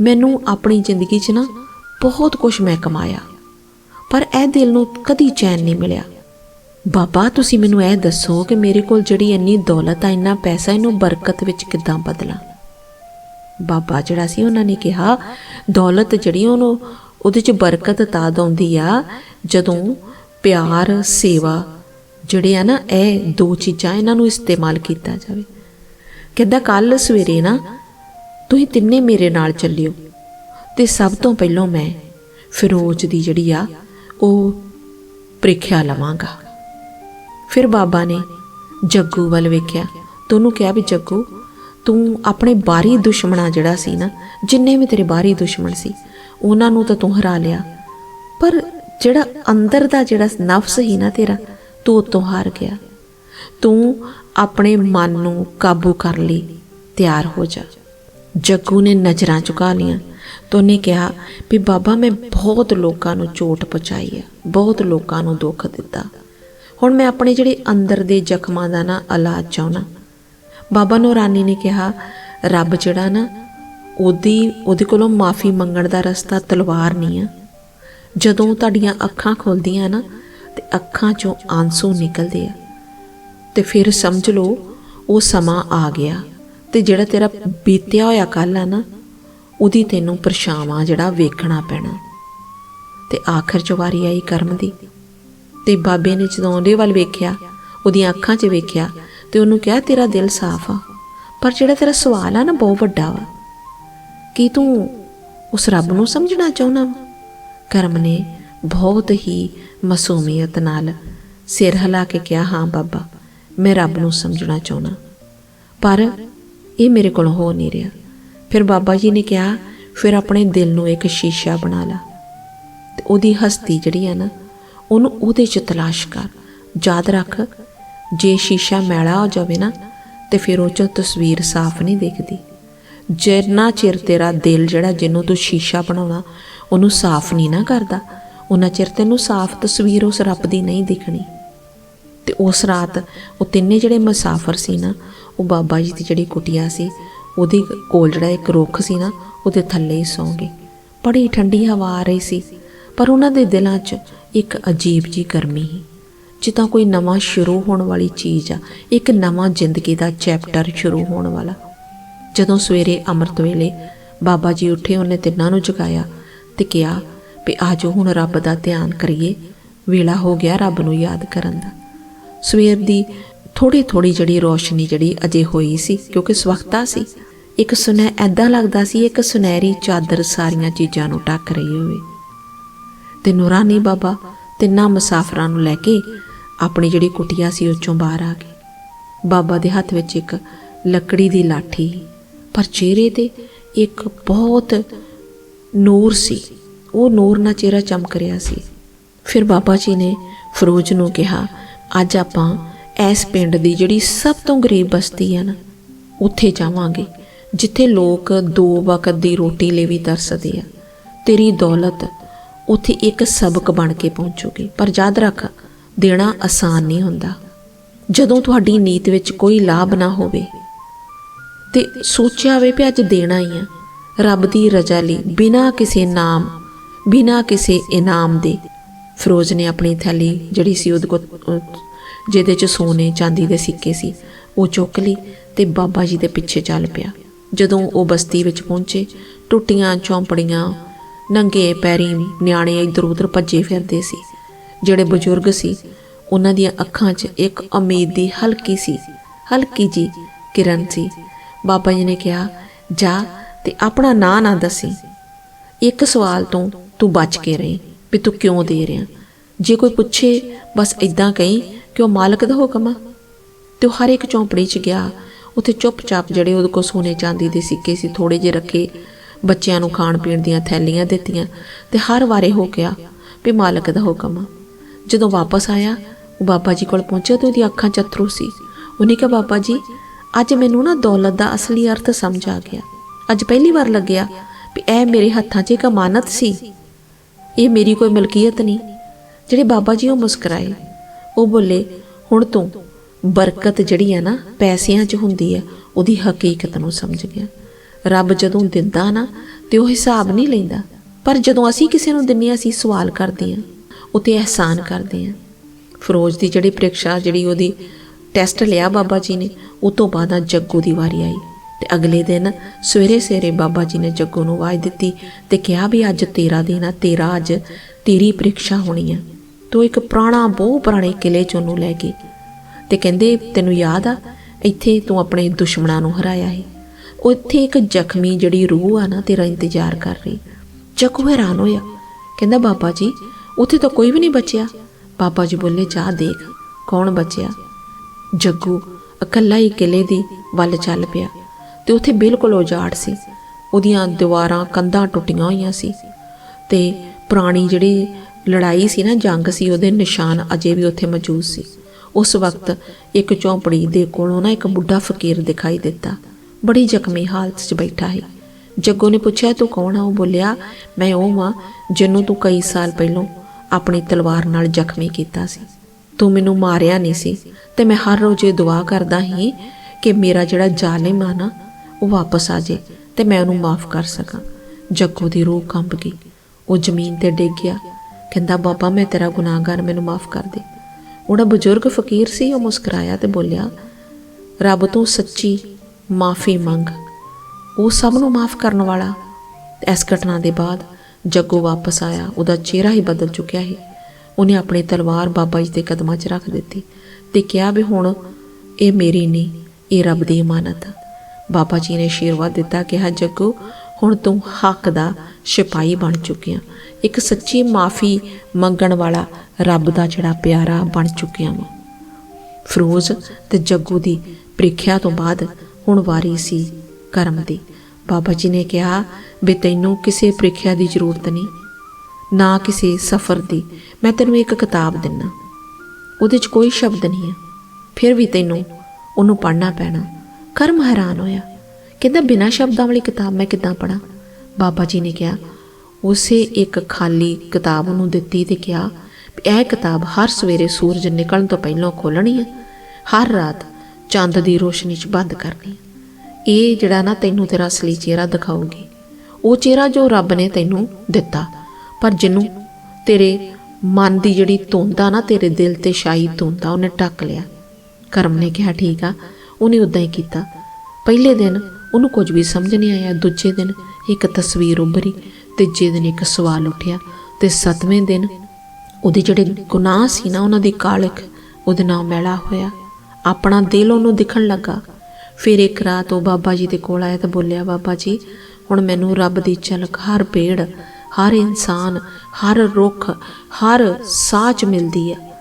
ਮੈਨੂੰ ਆਪਣੀ ਜ਼ਿੰਦਗੀ 'ਚ ਨਾ ਬਹੁਤ ਕੁਝ ਮੈਂ ਕਮਾਇਆ, ਪਰ ਇਹ ਦਿਲ ਨੂੰ ਕਦੀ ਚੈਨ ਨਹੀਂ ਮਿਲਿਆ। ਬਾਬਾ, ਤੁਸੀਂ ਮੈਨੂੰ ਇਹ ਦੱਸੋ ਕਿ ਮੇਰੇ ਕੋਲ ਜਿਹੜੀ ਇੰਨੀ ਦੌਲਤ ਆ, ਇੰਨਾ ਪੈਸਾ, ਇਹਨੂੰ ਬਰਕਤ ਵਿੱਚ ਕਿੱਦਾਂ ਬਦਲਾਂ? ਬਾਬਾ ਜਿਹੜਾ ਸੀ, ਉਹਨਾਂ ਨੇ ਕਿਹਾ, ਦੌਲਤ ਜਿਹੜੀ ਉਹਨੂੰ ਉਹਦੇ ਚ ਬਰਕਤ ਤਦ ਆਉਂਦੀ ਆ, ਜਦੋਂ ਪਿਆਰ, ਸੇਵਾ ਜਿਹੜੇ ਆ ਨਾ, ਇਹ ਦੋ ਚੀਜ਼ਾਂ ਇਹਨਾਂ ਨੂੰ ਇਸਤੇਮਾਲ ਕੀਤਾ ਜਾਵੇ। ਕਹਿੰਦਾ ਕੱਲ ਸਵੇਰੇ ਨਾ ਤੁਸੀਂ ਤਿੰਨੇ ਮੇਰੇ ਨਾਲ ਚੱਲਿਓ ਤੇ ਸਭ ਤੋਂ ਪਹਿਲਾਂ ਮੈਂ ਫਿਰੋਜ਼ ਦੀ ਜਿਹੜੀ ਆ, ਉਹ ਪ੍ਰੀਖਿਆ ਲਵਾਂਗਾ। ਫਿਰ ਬਾਬਾ ਨੇ ਜੱਗੂ ਵੱਲ ਵੇਖਿਆ ਤੇ ਉਹਨੂੰ ਕਿਹਾ ਵੀ, ਜੱਗੂ, ਤੂੰ ਆਪਣੇ ਬਾਹਰੀ ਦੁਸ਼ਮਣਾ ਜਿਹੜਾ ਸੀ ਨਾ, ਜਿੰਨੇ ਵੀ ਤੇਰੇ ਬਾਹਰੀ ਦੁਸ਼ਮਣ ਸੀ ਉਹਨਾਂ ਨੂੰ ਤਾਂ ਤੂੰ ਹਰਾ ਲਿਆ। ਪਰ ਜਿਹੜਾ ਅੰਦਰ ਦਾ ਜਿਹੜਾ ਨਫਸ ਸੀ ਨਾ ਤੇਰਾ, ਤੂੰ ਉਹ ਹਾਰ ਗਿਆ। ਤੂੰ ਆਪਣੇ ਮਨ ਨੂੰ ਕਾਬੂ ਕਰ ਲਈ, ਤਿਆਰ ਹੋ ਜਾ। ਜੱਗੂ ਨੇ ਨਜ਼ਰਾਂ ਚੁਕਾ ਲੀਆਂ ਤੇ ਉਹਨੇ ਕਿਹਾ ਵੀ ਬਾਬਾ, ਮੈਂ ਬਹੁਤ ਲੋਕਾਂ ਨੂੰ ਚੋਟ ਪਹੁੰਚਾਈ ਹੈ ਬਹੁਤ ਲੋਕਾਂ ਨੂੰ ਦੁੱਖ ਦਿੱਤਾ। ਹੁਣ ਮੈਂ ਆਪਣੇ ਜਿਹੜੇ ਅੰਦਰ ਦੇ ਜ਼ਖਮਾਂ ਦਾ ਨਾ ਇਲਾਜ ਚਾਹਣਾ ਬਾਬਾ ਨੂਰਾਨੀ ਨੇ ਕਿਹਾ, ਰੱਬ ਜਿਹੜਾ ਨਾ ਉਹਦੀ, ਉਹਦੇ ਕੋਲੋਂ ਮਾਫੀ ਮੰਗਣ ਦਾ ਰਸਤਾ ਤਲਵਾਰ ਨਹੀਂ ਆ। ਜਦੋਂ ਤੁਹਾਡੀਆਂ ਅੱਖਾਂ ਖੁੱਲਦੀਆਂ ਨਾ, ਤੇ ਅੱਖਾਂ 'ਚੋਂ ਆਂਸੂ ਨਿਕਲਦੇ ਆ। ਤੇ ਫਿਰ ਸਮਝ ਲਓ, ਉਹ ਸਮਾਂ ਆ ਗਿਆ। ਤੇ ਜਿਹੜਾ ਤੇਰਾ ਬੀਤਿਆ ਹੋਇਆ ਕੱਲ ਆ ਨਾ, ਉਹਦੀ ਤੈਨੂੰ ਪਰਛਾਵਾਂ ਜਿਹੜਾ ਵੇਖਣਾ ਪੈਣਾ। ਤੇ ਆਖਰ ਚ ਵਾਰੀ ਆਈ ਕਰਮ ਦੀ। ਤੇ ਬਾਬੇ ਨੇ ਜਦੋਂ ਉਹਦੇ ਵੱਲ ਵੇਖਿਆ, ਉਹਦੀਆਂ ਅੱਖਾਂ 'ਚ ਵੇਖਿਆ, ਤੇ ਉਹਨੂੰ ਕਿਹਾ, ਤੇਰਾ ਦਿਲ ਸਾਫ਼ ਆ। ਪਰ ਜਿਹੜਾ ਤੇਰਾ ਸਵਾਲ ਆ ਨਾ, ਬਹੁਤ ਵੱਡਾ ਵਾ। ਕੀ ਤੂੰ ਉਸ ਰੱਬ ਨੂੰ ਸਮਝਣਾ ਚਾਹੁੰਦਾ ਵਾ? ਕਰਮ ਨੇ ਬਹੁਤ ਹੀ ਮਾਸੂਮੀਅਤ ਨਾਲ ਸਿਰ ਹਿਲਾ ਕੇ ਕਿਹਾ, ਹਾਂ ਬਾਬਾ, ਮੈਂ ਰੱਬ ਨੂੰ ਸਮਝਣਾ ਚਾਹੁੰਦਾ। ਪਰ ਇਹ ਮੇਰੇ ਕੋਲ ਹੋ ਨਹੀਂ ਰਿਹਾ। ਫਿਰ ਬਾਬਾ ਜੀ ਨੇ ਕਿਹਾ, ਫਿਰ ਆਪਣੇ ਦਿਲ ਨੂੰ ਇੱਕ ਸ਼ੀਸ਼ਾ ਬਣਾ ਲਾ ਤੇ ਉਹਦੀ ਹਸਤੀ ਜਿਹੜੀ ਆ ਨਾ, ਉਹਨੂੰ ਉਹਦੇ 'ਚ ਤਲਾਸ਼ ਕਰ। ਯਾਦ ਰੱਖ, ਜੇ ਸ਼ੀਸ਼ਾ ਮੈਲਾ ਹੋ ਜਾਵੇ ਨਾ, ਤੇ ਫਿਰ ਉਹ 'ਚੋਂ ਤਸਵੀਰ ਸਾਫ਼ ਨਹੀਂ ਦਿਖਦੀ। ਜਿੰਨਾ ਚਿਰ ਤੇਰਾ ਦਿਲ ਜਿਹੜਾ ਜਿਹਨੂੰ ਤੂੰ ਸ਼ੀਸ਼ਾ ਬਣਾਉਣਾ, ਉਹਨੂੰ ਸਾਫ਼ ਨਹੀਂ ਨਾ ਕਰਦਾ, ਉਹਨਾਂ ਚਿਰ ਤੈਨੂੰ ਸਾਫ਼ ਤਸਵੀਰ ਉਸ ਰੱਬ ਦੀ ਨਹੀਂ ਦਿਖਣੀ। ਤੇ ਉਸ ਰਾਤ ਉਹ ਤਿੰਨੇ ਜਿਹੜੇ ਮੁਸਾਫਰ ਸੀ ਨਾ, ਉਹ ਬਾਬਾ ਜੀ ਦੀ ਜਿਹੜੀ ਕੁਟਿਆ ਸੀ, ਉਹਦੇ ਕੋਲ ਜਿਹੜਾ ਇੱਕ ਰੁੱਖ ਸੀ ਨਾ, ਉਹਦੇ ਥੱਲੇ ਹੀ ਸੌਂ ਗਏ। ਬੜੀ ਠੰਡੀ ਹਵਾ ਆ ਰਹੀ ਸੀ, ਪਰ ਉਹਨਾਂ ਦੇ ਦਿਲਾਂ 'ਚ ਇੱਕ ਅਜੀਬ ਜੀ ਗਰਮੀ ਸੀ। ਜਿੱਦਾਂ ਕੋਈ ਨਵਾਂ ਸ਼ੁਰੂ ਹੋਣ ਵਾਲੀ ਚੀਜ਼ ਆ, ਇੱਕ ਨਵਾਂ ਜ਼ਿੰਦਗੀ ਦਾ ਚੈਪਟਰ ਸ਼ੁਰੂ ਹੋਣ ਵਾਲਾ। ਜਦੋਂ ਸਵੇਰੇ ਅੰਮ੍ਰਿਤ ਵੇਲੇ ਬਾਬਾ ਜੀ ਉੱਠੇ, ਉਹਨੇ ਤਿੰਨਾਂ ਨੂੰ ਜਗਾਇਆ ਤੇ ਕਿਹਾ ਵੀ ਆਜੋ ਹੁਣ ਰੱਬ ਦਾ ਧਿਆਨ ਕਰੀਏ, ਵੇਲਾ ਹੋ ਗਿਆ ਰੱਬ ਨੂੰ ਯਾਦ ਕਰਨ ਦਾ। ਸਵੇਰ ਦੀ ਥੋੜੀ ਥੋੜੀ ਜਿਹੜੀ ਰੋਸ਼ਨੀ ਜਿਹੜੀ ਅਜੇ ਹੋਈ ਸੀ, ਕਿਉਂਕਿ ਸਵਖਤਾ ਸੀ, ਇੱਕ ਸੁਨਹਿ ਐਦਾਂ ਲੱਗਦਾ ਸੀ, ਇੱਕ ਸੁਨਹਿਰੀ ਚਾਦਰ ਸਾਰੀਆਂ ਚੀਜ਼ਾਂ ਨੂੰ ਢੱਕ ਰਹੀ ਹੋਵੇ। ਤੇ ਨੂਰਾਨੀ ਬਾਬਾ ਤਿੰਨਾਂ ਮੁਸਾਫਰਾਂ ਨੂੰ ਲੈ ਕੇ ਆਪਣੀ ਜਿਹੜੀ ਕੁਟਿਆ ਸੀ, ਉਹ ਚੋਂ ਬਾਹਰ ਆ ਗਏ। ਬਾਬਾ ਦੇ ਹੱਥ ਵਿੱਚ ਇੱਕ ਲੱਕੜੀ ਦੀ ਲਾਠੀ ਪਰ ਚਿਹਰੇ ਤੇ ਇੱਕ ਬਹੁਤ ਨੂਰ ਸੀ। ਉਹ ਨੂਰ ਨਾਲ ਚਿਹਰਾ ਚਮਕ ਰਿਹਾ ਸੀ। ਫਿਰ ਬਾਬਾ ਜੀ ਨੇ ਫਰੋਜ਼ ਨੂੰ ਕਿਹਾ, ਅੱਜ ਆਪਾਂ ਇਸ ਪਿੰਡ ਦੀ ਜਿਹੜੀ ਸਭ ਤੋਂ ਗਰੀਬ ਬਸਤੀ ਹੈ ਨਾ, ਉੱਥੇ ਜਾਵਾਂਗੇ, ਜਿੱਥੇ ਲੋਕ ਦੋ ਵਕਤ ਦੀ ਰੋਟੀ ਲਈ ਵੀ ਤਰਸਦੇ ਆ। ਤੇਰੀ ਦੌਲਤ ਉੱਥੇ ਇੱਕ ਸਬਕ ਬਣ ਕੇ ਪਹੁੰਚੂਗੀ, ਪਰ ਯਾਦ ਰੱਖ, ਦੇਣਾ ਆਸਾਨ ਨਹੀਂ ਹੁੰਦਾ। ਜਦੋਂ ਤੁਹਾਡੀ ਨੀਤ ਵਿੱਚ ਕੋਈ ਲਾਭ ਨਾ ਹੋਵੇ ਤੇ ਸੋਚਿਆ ਵੇ ਵੀ ਅੱਜ ਦੇਣਾ ਹੀ ਆ। ਰੱਬ ਦੀ ਰਜ਼ਾ ਲਈ ਬਿਨਾਂ ਕਿਸੇ ਨਾਮ, ਬਿਨਾਂ ਕਿਸੇ ਇਨਾਮ ਦੇ ਫਿਰੋਜ਼ ਨੇ ਆਪਣੀ ਥੈਲੀ ਜਿਹੜੀ ਸੀ ਉਹਦੇ ਕੋਲ ਜਿਹਦੇ ਚ ਸੋਨੇ, ਚਾਂਦੀ ਦੇ ਸਿੱਕੇ ਸੀ, ਉਹ ਚੁੱਕ ਲਈ ਤੇ ਬਾਬਾ ਜੀ ਦੇ ਪਿੱਛੇ ਚੱਲ ਪਿਆ। ਜਦੋਂ ਉਹ ਬਸਤੀ ਵਿੱਚ ਪਹੁੰਚੇ, ਟੁੱਟੀਆਂ, ਚੌਂਪੜੀਆਂ, ਨੰਗੇ ਪੈਰੀ ਨਿਆਣੇ ਇੱਧਰ ਉੱਧਰ ਭੱਜੇ ਫਿਰਦੇ ਸੀ। ਜਿਹੜੇ ਬਜ਼ੁਰਗ ਸੀ, ਉਹਨਾਂ ਦੀਆਂ ਅੱਖਾਂ 'ਚ ਇੱਕ ਉਮੀਦ ਦੀ ਹਲਕੀ ਸੀ, ਹਲਕੀ ਜੀ ਕਿਰਨ ਸੀ। ਬਾਬਾ ਜੀ ਨੇ ਕਿਹਾ, ਜਾ ਤੇ ਆਪਣਾ ਨਾਂ ਨਾ ਦੱਸੀ। ਇੱਕ ਸਵਾਲ ਤੋਂ ਤੂੰ ਬਚ ਕੇ ਰਹੀ ਵੀ ਤੂੰ ਕਿਉਂ ਦੇ ਰਿਹਾ। ਜੇ ਕੋਈ ਪੁੱਛੇ, ਬਸ ਇਦਾਂ ਕਹੀਂ ਕਿ ਉਹ ਮਾਲਕ ਦਾ ਹੁਕਮ ਆ। ਤੇ ਉਹ ਹਰ ਇੱਕ ਚੌਂਪੜੀ 'ਚ ਗਿਆ। ਉੱਥੇ ਚੁੱਪਚਾਪ ਜਿਹੜੇ ਉਹਦੇ ਕੋਲ ਸੋਨੇ ਚਾਂਦੀ ਦੇ ਸਿੱਕੇ ਸੀ ਥੋੜੇ ਜਿਹੇ ਰੱਖੇ, ਬੱਚਿਆਂ ਨੂੰ ਖਾਣ ਪੀਣ ਦੀਆਂ ਥੈਲੀਆਂ ਦਿੱਤੀਆਂ ਤੇ ਹਰ ਵਾਰੇ ਹੋ ਗਿਆ ਵੀ ਮਾਲਕ ਦਾ ਹੁਕਮ ਆ। ਜਦੋਂ ਵਾਪਸ ਆਇਆ, ਉਹ ਬਾਬਾ ਜੀ ਕੋਲ ਪਹੁੰਚਿਆ ਤੇ ਉਹਦੀ ਅੱਖਾਂ 'ਚ ਅਥਰੂ ਸੀ। ਉਹਨੇ ਕਿਹਾ, ਬਾਬਾ ਜੀ ਅੱਜ ਮੈਨੂੰ ਨਾ ਦੌਲਤ ਦਾ ਅਸਲੀ ਅਰਥ ਸਮਝ ਆ ਗਿਆ। ਅੱਜ ਪਹਿਲੀ ਵਾਰ ਲੱਗਿਆ ਵੀ ਇਹ ਮੇਰੇ ਹੱਥਾਂ 'ਚ ਇੱਕ ਅਮਾਨਤ ਸੀ। ਇਹ ਮੇਰੀ ਕੋਈ ਮਲਕੀਅਤ ਨਹੀਂ। ਜਿਹੜੇ ਬਾਬਾ ਜੀ ਉਹ ਮੁਸਕਰਾਏ। ਉਹ ਬੋਲੇ ਹੁਣ ਤੂੰ ਬਰਕਤ ਜਿਹੜੀ ਹੈ ਨਾ ਪੈਸਿਆਂ 'ਚ ਹੁੰਦੀ ਹੈ ਉਹਦੀ ਹਕੀਕਤ ਨੂੰ ਸਮਝ ਗਿਆ। ਰੱਬ ਜਦੋਂ ਦਿੰਦਾ ਨਾ ਤੇ ਉਹ ਹਿਸਾਬ ਨਹੀਂ ਲੈਂਦਾ। ਪਰ ਜਦੋਂ ਅਸੀਂ ਕਿਸੇ ਨੂੰ ਦਿੰਨੇ ਹਾਂ, ਅਸੀਂ ਸਵਾਲ ਕਰਦੇ ਹਾਂ ਉਤੇ ਅਹਿਸਾਨ ਕਰਦੇ ਹਾਂ ਫਰੋਜ਼ ਦੀ ਜਿਹੜੀ ਪ੍ਰੀਖਿਆ ਜਿਹੜੀ ਉਹਦੀ ਟੈਸਟ ਲਿਆ ਬਾਬਾ ਜੀ ਨੇ ਉਹ ਤੋਂ ਬਾਅਦ ਆ ਜੱਗੂ ਦੀ ਵਾਰੀ ਆਈ। ਤੇ ਅਗਲੇ ਦਿਨ ਸਵੇਰੇ ਸਵੇਰੇ ਬਾਬਾ ਜੀ ਨੇ ਜੱਗੂ ਨੂੰ ਆਵਾਜ਼ ਦਿੱਤੀ ਤੇ ਕਿਹਾ ਵੀ ਅੱਜ ਤੇਰਾ ਦਿਨ ਆ, ਤੇਰਾ ਅੱਜ ਤੇਰੀ ਪ੍ਰੀਖਿਆ ਹੋਣੀ ਆ। ਤੂੰ ਇੱਕ ਪੁਰਾਣਾ, ਬਹੁਤ ਪੁਰਾਣੇ ਕਿਲੇ ਚ ਉਹਨੂੰ ਲੈ ਕੇ। ਤੇ ਕਹਿੰਦੇ, ਤੈਨੂੰ ਯਾਦ ਆ, ਇੱਥੇ ਤੂੰ ਆਪਣੇ ਦੁਸ਼ਮਣਾਂ ਨੂੰ ਹਰਾਇਆ ਹੈ ਉੱਥੇ ਇੱਕ ਜ਼ਖਮੀ ਜਿਹੜੀ ਰੂਹ ਆ ਨਾ, ਤੇਰਾ ਇੰਤਜ਼ਾਰ ਕਰ ਰਹੀ। ਜੱਗੂ ਹੈਰਾਨ ਹੋਇਆ। ਕਹਿੰਦਾ, ਬਾਬਾ ਜੀ, ਉੱਥੇ ਤਾਂ ਕੋਈ ਵੀ ਨਹੀਂ ਬਚਿਆ। ਬਾਬਾ ਜੀ ਬੋਲੇ, ਜਾ ਦੇਖ, ਕੌਣ ਬਚਿਆ? ਜੱਗੂ ਇਕੱਲਾ ਹੀ ਕਿਲੇ ਦੀ ਵੱਲ ਚੱਲ ਪਿਆ ਤੇ ਉੱਥੇ ਬਿਲਕੁਲ ਉਜਾੜ ਸੀ। ਉਹਦੀਆਂ ਦੀਵਾਰਾਂ ਕੰਧਾਂ ਟੁੱਟੀਆਂ ਹੋਈਆਂ ਸੀ ਤੇ ਪੁਰਾਣੀ ਜਿਹੜੀ ਲੜਾਈ ਸੀ ਨਾ, ਜੰਗ ਸੀ, ਉਹਦੇ ਨਿਸ਼ਾਨ ਅਜੇ ਵੀ ਉੱਥੇ ਮੌਜੂਦ ਸੀ। ਉਸ ਵਕਤ ਇੱਕ ਝੌਂਪੜੀ ਦੇ ਕੋਲੋਂ ਨਾ ਇੱਕ ਬੁੱਢਾ ਫਕੀਰ ਦਿਖਾਈ ਦਿੱਤਾ। ਬੜੀ ਜ਼ਖਮੀ ਹਾਲਤ 'ਚ ਬੈਠਾ ਹੈ ਜੱਗੋ ਨੇ ਪੁੱਛਿਆ, ਤੂੰ ਕੌਣ ਆ? ਉਹ ਬੋਲਿਆ, ਮੈਂ ਉਹ ਹਾਂ ਜਿਹਨੂੰ ਤੂੰ ਕਈ ਸਾਲ ਪਹਿਲਾਂ ਆਪਣੀ ਤਲਵਾਰ ਨਾਲ ਜ਼ਖਮੀ ਕੀਤਾ ਸੀ। ਤੂੰ ਮੈਨੂੰ ਮਾਰਿਆ ਨਹੀਂ ਸੀ, ਤੇ ਮੈਂ ਹਰ ਰੋਜ਼ ਇਹ ਦੁਆ ਕਰਦਾ ਹੀ ਕਿ ਮੇਰਾ ਜਿਹੜਾ ਜ਼ਾਲਿਮ ਆ ਨਾ, ਉਹ ਵਾਪਸ ਆ ਜੇ ਤੇ ਮੈਂ ਉਹਨੂੰ ਮਾਫ ਕਰ ਸਕਾਂ। ਜੱਗੋ ਦੀ ਰੂਹ ਕੰਬ ਗਈ। ਉਹ ਜ਼ਮੀਨ ਤੇ ਡਿੱਗ ਗਿਆ। ਕਹਿੰਦਾ, ਬਾਬਾ, ਮੈਂ ਤੇਰਾ ਗੁਨਾਹਗਾਰ ਮੈਨੂੰ ਮਾਫ ਕਰ ਦੇ। ਉਹਦਾ ਬਜ਼ੁਰਗ ਫਕੀਰ ਸੀ, ਉਹ ਮੁਸਕਰਾਇਆ ਤੇ ਬੋਲਿਆ, ਰੱਬ, ਤੋਂ ਸੱਚੀ ਮਾਫੀ ਮੰਗ। ਉਹ ਸਭ ਨੂੰ ਮਾਫ ਕਰਨ ਵਾਲਾ। ਇਸ ਘਟਨਾ ਦੇ ਬਾਅਦ ਜੱਗੂ ਵਾਪਸ ਆਇਆ। ਉਹਦਾ ਚਿਹਰਾ ਹੀ ਬਦਲ ਚੁੱਕਿਆ ਸੀ। ਉਹਨੇ ਆਪਣੀ ਤਲਵਾਰ ਬਾਬਾ ਜੀ ਦੇ ਕਦਮਾਂ 'ਚ ਰੱਖ ਦਿੱਤੀ ਤੇ ਕਿਹਾ ਵੀ ਹੁਣ ਇਹ ਮੇਰੀ ਨਹੀਂ, ਇਹ ਰੱਬ ਦੀ ਇਮਾਨਤ ਆ। ਬਾਬਾ ਜੀ ਨੇ ਆਸ਼ੀਰਵਾਦ ਦਿੱਤਾ, ਕਿਹਾ, ਜੱਗੋ, ਹੁਣ ਤੂੰ ਹੱਕ ਦਾ ਸਿਪਾਹੀ ਬਣ ਚੁੱਕਿਆ। ਇੱਕ ਸੱਚੀ ਮਾਫੀ ਮੰਗਣ ਵਾਲਾ ਰੱਬ ਦਾ ਜਿਹੜਾ ਪਿਆਰਾ ਬਣ ਚੁੱਕਿਆ ਵਾ। ਫਿਰੋਜ਼ ਤੇ ਜੱਗੂ ਦੀ ਪ੍ਰੀਖਿਆ ਤੋਂ ਬਾਅਦ ਹੁਣ ਵਾਰੀ ਸੀ ਕਰਮ ਦੀ। ਬਾਬਾ ਜੀ ਨੇ ਕਿਹਾ ਵੀ ਤੈਨੂੰ ਕਿਸੇ ਪ੍ਰੀਖਿਆ ਦੀ ਜ਼ਰੂਰਤ ਨਹੀਂ। ਨਾ ਕਿਸੇ ਸਫ਼ਰ ਦੀ। ਮੈਂ ਤੈਨੂੰ ਇੱਕ ਕਿਤਾਬ ਦਿੰਨਾ। ਉਹਦੇ 'ਚ ਕੋਈ ਸ਼ਬਦ ਨਹੀਂ ਹੈ। ਫਿਰ ਵੀ ਤੈਨੂੰ ਉਹਨੂੰ ਪੜ੍ਹਨਾ ਪੈਣਾ। ਕਰਮ ਹੈਰਾਨ ਹੋਇਆ। ਕਹਿੰਦਾ, ਬਿਨਾਂ ਸ਼ਬਦਾਂ ਵਾਲੀ ਕਿਤਾਬ ਮੈਂ ਕਿੱਦਾਂ ਪੜਾਂ ਬਾਬਾ ਜੀ ਨੇ ਕਿਹਾ, ਉਸੇ ਇੱਕ ਖਾਲੀ ਕਿਤਾਬ ਨੂੰ ਦਿੱਤੀ ਤੇ ਕਿਹਾ, ਇਹ ਕਿਤਾਬ ਹਰ ਸਵੇਰੇ ਸੂਰਜ ਨਿਕਲਣ ਤੋਂ ਪਹਿਲਾਂ ਖੋਲਣੀ ਹੈ। ਹਰ ਰਾਤ ਚੰਦ ਦੀ ਰੋਸ਼ਨੀ 'ਚ ਬੰਦ ਕਰਨੀ ਹੈ। ਇਹ ਜਿਹੜਾ ਨਾ ਤੈਨੂੰ ਤੇਰਾ ਅਸਲੀ ਚਿਹਰਾ ਦਿਖਾਊਗੀ, ਉਹ ਚਿਹਰਾ ਜੋ ਰੱਬ ਨੇ ਤੈਨੂੰ ਦਿੱਤਾ। ਪਰ ਜਿਹਨੂੰ ਤੇਰੇ ਮਨ ਦੀ ਜਿਹੜੀ ਧੁੰਦ ਆ ਨਾ, ਤੇਰੇ ਦਿਲ ਤੇ ਛਾਈ ਧੁੰਦ ਆ, ਉਹਨੇ ਟੱਕ ਲਿਆ। ਕਰਮ ਨੇ ਕਿਹਾ, ਠੀਕ ਆ। ਉਹਨੇ ਉਦਾਂ ਹੀ ਕੀਤਾ। ਪਹਿਲੇ ਦਿਨ ਉਹਨੂੰ ਕੁਝ ਵੀ ਸਮਝ ਨਹੀਂ ਆਇਆ। ਦੂਜੇ ਦਿਨ ਇੱਕ ਤਸਵੀਰ ਉੱਭਰੀ, ਤੀਜੇ ਦਿਨ ਇੱਕ ਸਵਾਲ ਉੱਠਿਆ ਤੇ ਸੱਤਵੇਂ ਦਿਨ ਉਹਦੇ ਜਿਹੜੇ ਗੁਨਾਹ ਸੀ ਨਾ, ਉਹਨਾਂ ਦੀ ਕਾਲਖ ਉਹਦੇ ਨਾਲ ਮੈਲਾ ਹੋਇਆ। ਆਪਣਾ ਦਿਲ ਉਹਨੂੰ ਦਿਖਣ ਲੱਗਾ। ਫਿਰ ਇੱਕ ਰਾਤ ਉਹ ਬਾਬਾ ਜੀ ਦੇ ਕੋਲ ਆਇਆ ਤਾਂ ਬੋਲਿਆ, ਬਾਬਾ ਜੀ, ਹੁਣ ਮੈਨੂੰ ਰੱਬ ਦੀ ਝਲਕ, ਹਰ ਪੇੜ ਹਰ ਇਨਸਾਨ, ਹਰ ਰੁੱਖ, ਹਰ ਸਾਹ 'ਚ ਮਿਲਦੀ ਹੈ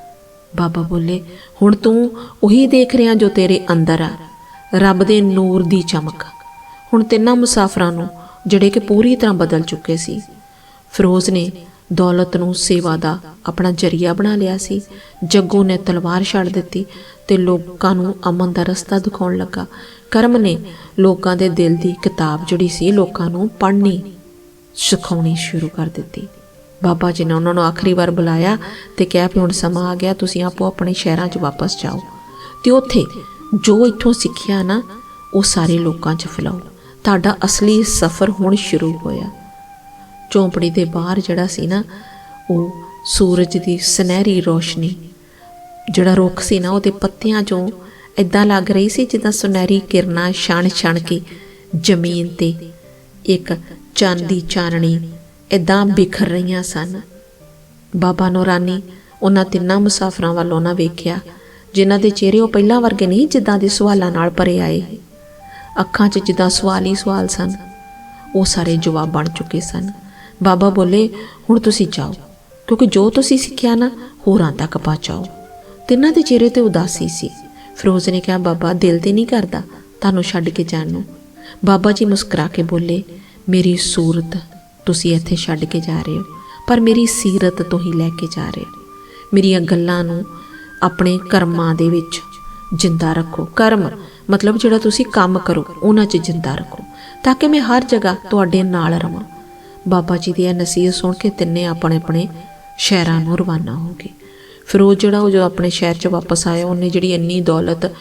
ਬਾਬਾ ਬੋਲੇ, ਹੁਣ ਤੂੰ ਉਹੀ ਦੇਖ ਰਿਹਾ ਜੋ ਤੇਰੇ ਅੰਦਰ ਆ। ਰੱਬ ਦੇ ਨੂਰ ਦੀ ਚਮਕ। ਹੁਣ ਤਿੰਨਾਂ ਮੁਸਾਫਰਾਂ ਨੂੰ, ਜਿਹੜੇ ਕਿ ਪੂਰੀ ਤਰ੍ਹਾਂ ਬਦਲ ਚੁੱਕੇ ਸੀ, ਫਿਰੋਜ਼ ਨੇ ਦੌਲਤ ਨੂੰ ਸੇਵਾ ਦਾ ਆਪਣਾ ਜਰੀਆ ਬਣਾ ਲਿਆ ਸੀ। ਜੱਗੂ ਨੇ ਤਲਵਾਰ ਛੱਡ ਦਿੱਤੀ ਤੇ ਲੋਕਾਂ ਨੂੰ ਅਮਨ ਦਾ ਰਸਤਾ ਦਿਖਾਉਣ ਲੱਗਾ। ਕਰਮ ਨੇ ਲੋਕਾਂ ਦੇ ਦਿਲ ਦੀ ਕਿਤਾਬ ਜਿਹੜੀ ਸੀ, ਲੋਕਾਂ ਨੂੰ ਪੜ੍ਹਨੀ ਸਿਖਾਉਣੀ ਸ਼ੁਰੂ ਕਰ ਦਿੱਤੀ। ਬਾਬਾ ਜੀ ਨੇ ਉਹਨਾਂ ਨੂੰ ਆਖਰੀ ਵਾਰ ਬੁਲਾਇਆ ਤੇ ਕਿਹਾ ਵੀ ਹੁਣ ਸਮਾਂ ਆ ਗਿਆ, ਤੁਸੀਂ ਆਪੋ ਆਪਣੇ ਸ਼ਹਿਰਾਂ 'ਚ ਵਾਪਸ ਜਾਓ। ਤੇ ਉੱਥੇ ਜੋ ਇੱਥੋਂ ਸਿੱਖਿਆ ਨਾ, ਉਹ ਸਾਰੇ ਲੋਕਾਂ 'ਚ ਫੈਲਾਓ। ਤੁਹਾਡਾ ਅਸਲੀ ਸਫ਼ਰ ਹੁਣ ਸ਼ੁਰੂ ਹੋਇਆ। ਝੌਂਪੜੀ ਦੇ ਬਾਹਰ ਜਿਹੜਾ ਸੀ ਨਾ, ਉਹ ਸੂਰਜ ਦੀ ਸੁਨਹਿਰੀ ਰੋਸ਼ਨੀ, ਜਿਹੜਾ ਰੁੱਖ ਸੀ ਨਾ, ਉਹਦੇ ਪੱਤਿਆਂ 'ਚੋਂ ਇਦਾਂ ਲੱਗ ਰਹੀ ਸੀ ਜਿੱਦਾਂ ਸੁਨਹਿਰੀ ਕਿਰਨਾਂ ਛਣ ਛਣ ਕੇ ਜ਼ਮੀਨ ਤੇ ਇੱਕ ਚੰਨ ਚਾਨਣੀ ਇਦਾਂ ਬਿਖਰ ਰਹੀਆਂ ਸਨ। ਬਾਬਾ ਨੋਰਾਨੀ ਉਹਨਾਂ ਤਿੰਨਾਂ ਮੁਸਾਫਰਾਂ ਵੱਲ ਉਹਨਾਂ ਵੇਖਿਆ, ਜਿਨ੍ਹਾਂ ਦੇ ਚਿਹਰੇ ਉਹ ਪਹਿਲਾਂ ਵਰਗੇ ਨਹੀਂ, ਜਿੱਦਾਂ ਦੇ ਸਵਾਲਾਂ ਨਾਲ ਭਰੇ ਆਏ। ਅੱਖਾਂ 'ਚ ਜਿੱਦਾਂ ਸਵਾਲ ਹੀ ਸਵਾਲ ਸਨ। ਉਹ ਸਾਰੇ ਜਵਾਬ ਬਣ ਚੁੱਕੇ ਸਨ। ਬਾਬਾ ਬੋਲੇ, ਹੁਣ ਤੁਸੀਂ ਜਾਓ, ਕਿਉਂਕਿ ਜੋ ਤੁਸੀਂ ਸਿੱਖਿਆ ਨਾ, ਹੋਰਾਂ ਤੱਕ ਪਹੁੰਚਾਓ। ਤਿੰਨਾਂ ਦੇ ਚਿਹਰੇ ਤੇ ਉਦਾਸੀ ਸੀ। ਫਿਰੋਜ਼ ਨੇ ਕਿਹਾ, ਬਾਬਾ, ਦਿਲ ਤੇ ਨਹੀਂ ਕਰਦਾ ਤੁਹਾਨੂੰ ਛੱਡ ਕੇ ਜਾਣ ਨੂੰ। ਬਾਬਾ ਜੀ ਮੁਸਕਰਾ ਕੇ ਬੋਲੇ ਮੇਰੀ ਸੂਰਤ ਤੁਸੀਂ ਇੱਥੇ ਛੱਡ ਕੇ ਜਾ ਰਹੇ ਹੋ, ਪਰ ਮੇਰੀ ਸੀਰਤ ਤੋਂ ਹੀ ਲੈ ਕੇ ਜਾ ਰਹੇ ਹੋ। ਮੇਰੀਆਂ ਗੱਲਾਂ ਨੂੰ ਆਪਣੇ ਕਰਮਾਂ ਦੇ ਵਿੱਚ ਜਿੰਦਾ ਰੱਖੋ। ਕਰਮ ਮਤਲਬ ਜਿਹੜਾ ਤੁਸੀਂ ਕੰਮ ਕਰੋ, ਉਹਨਾਂ 'ਚ ਜਿੰਦਾ ਰੱਖੋ, ਤਾਂ ਕਿ ਮੈਂ ਹਰ ਜਗ੍ਹਾ ਤੁਹਾਡੇ ਨਾਲ ਰਵਾਂ। ਬਾਬਾ ਜੀ ਦੀ ਇਹ ਨਸੀਹਤ ਸੁਣ ਕੇ ਤਿੰਨੇ ਆਪਣੇ ਆਪਣੇ ਸ਼ਹਿਰਾਂ ਨੂੰ ਰਵਾਨਾ ਹੋ ਗਏ। ਫਿਰ ਉਹ ਜਿਹੜਾ ਉਹ ਜੋ ਆਪਣੇ ਸ਼ਹਿਰ 'ਚ ਵਾਪਸ ਆਇਆ ਉਹਨੇ ਜਿਹੜੀ ਇੰਨੀ ਦੌਲਤ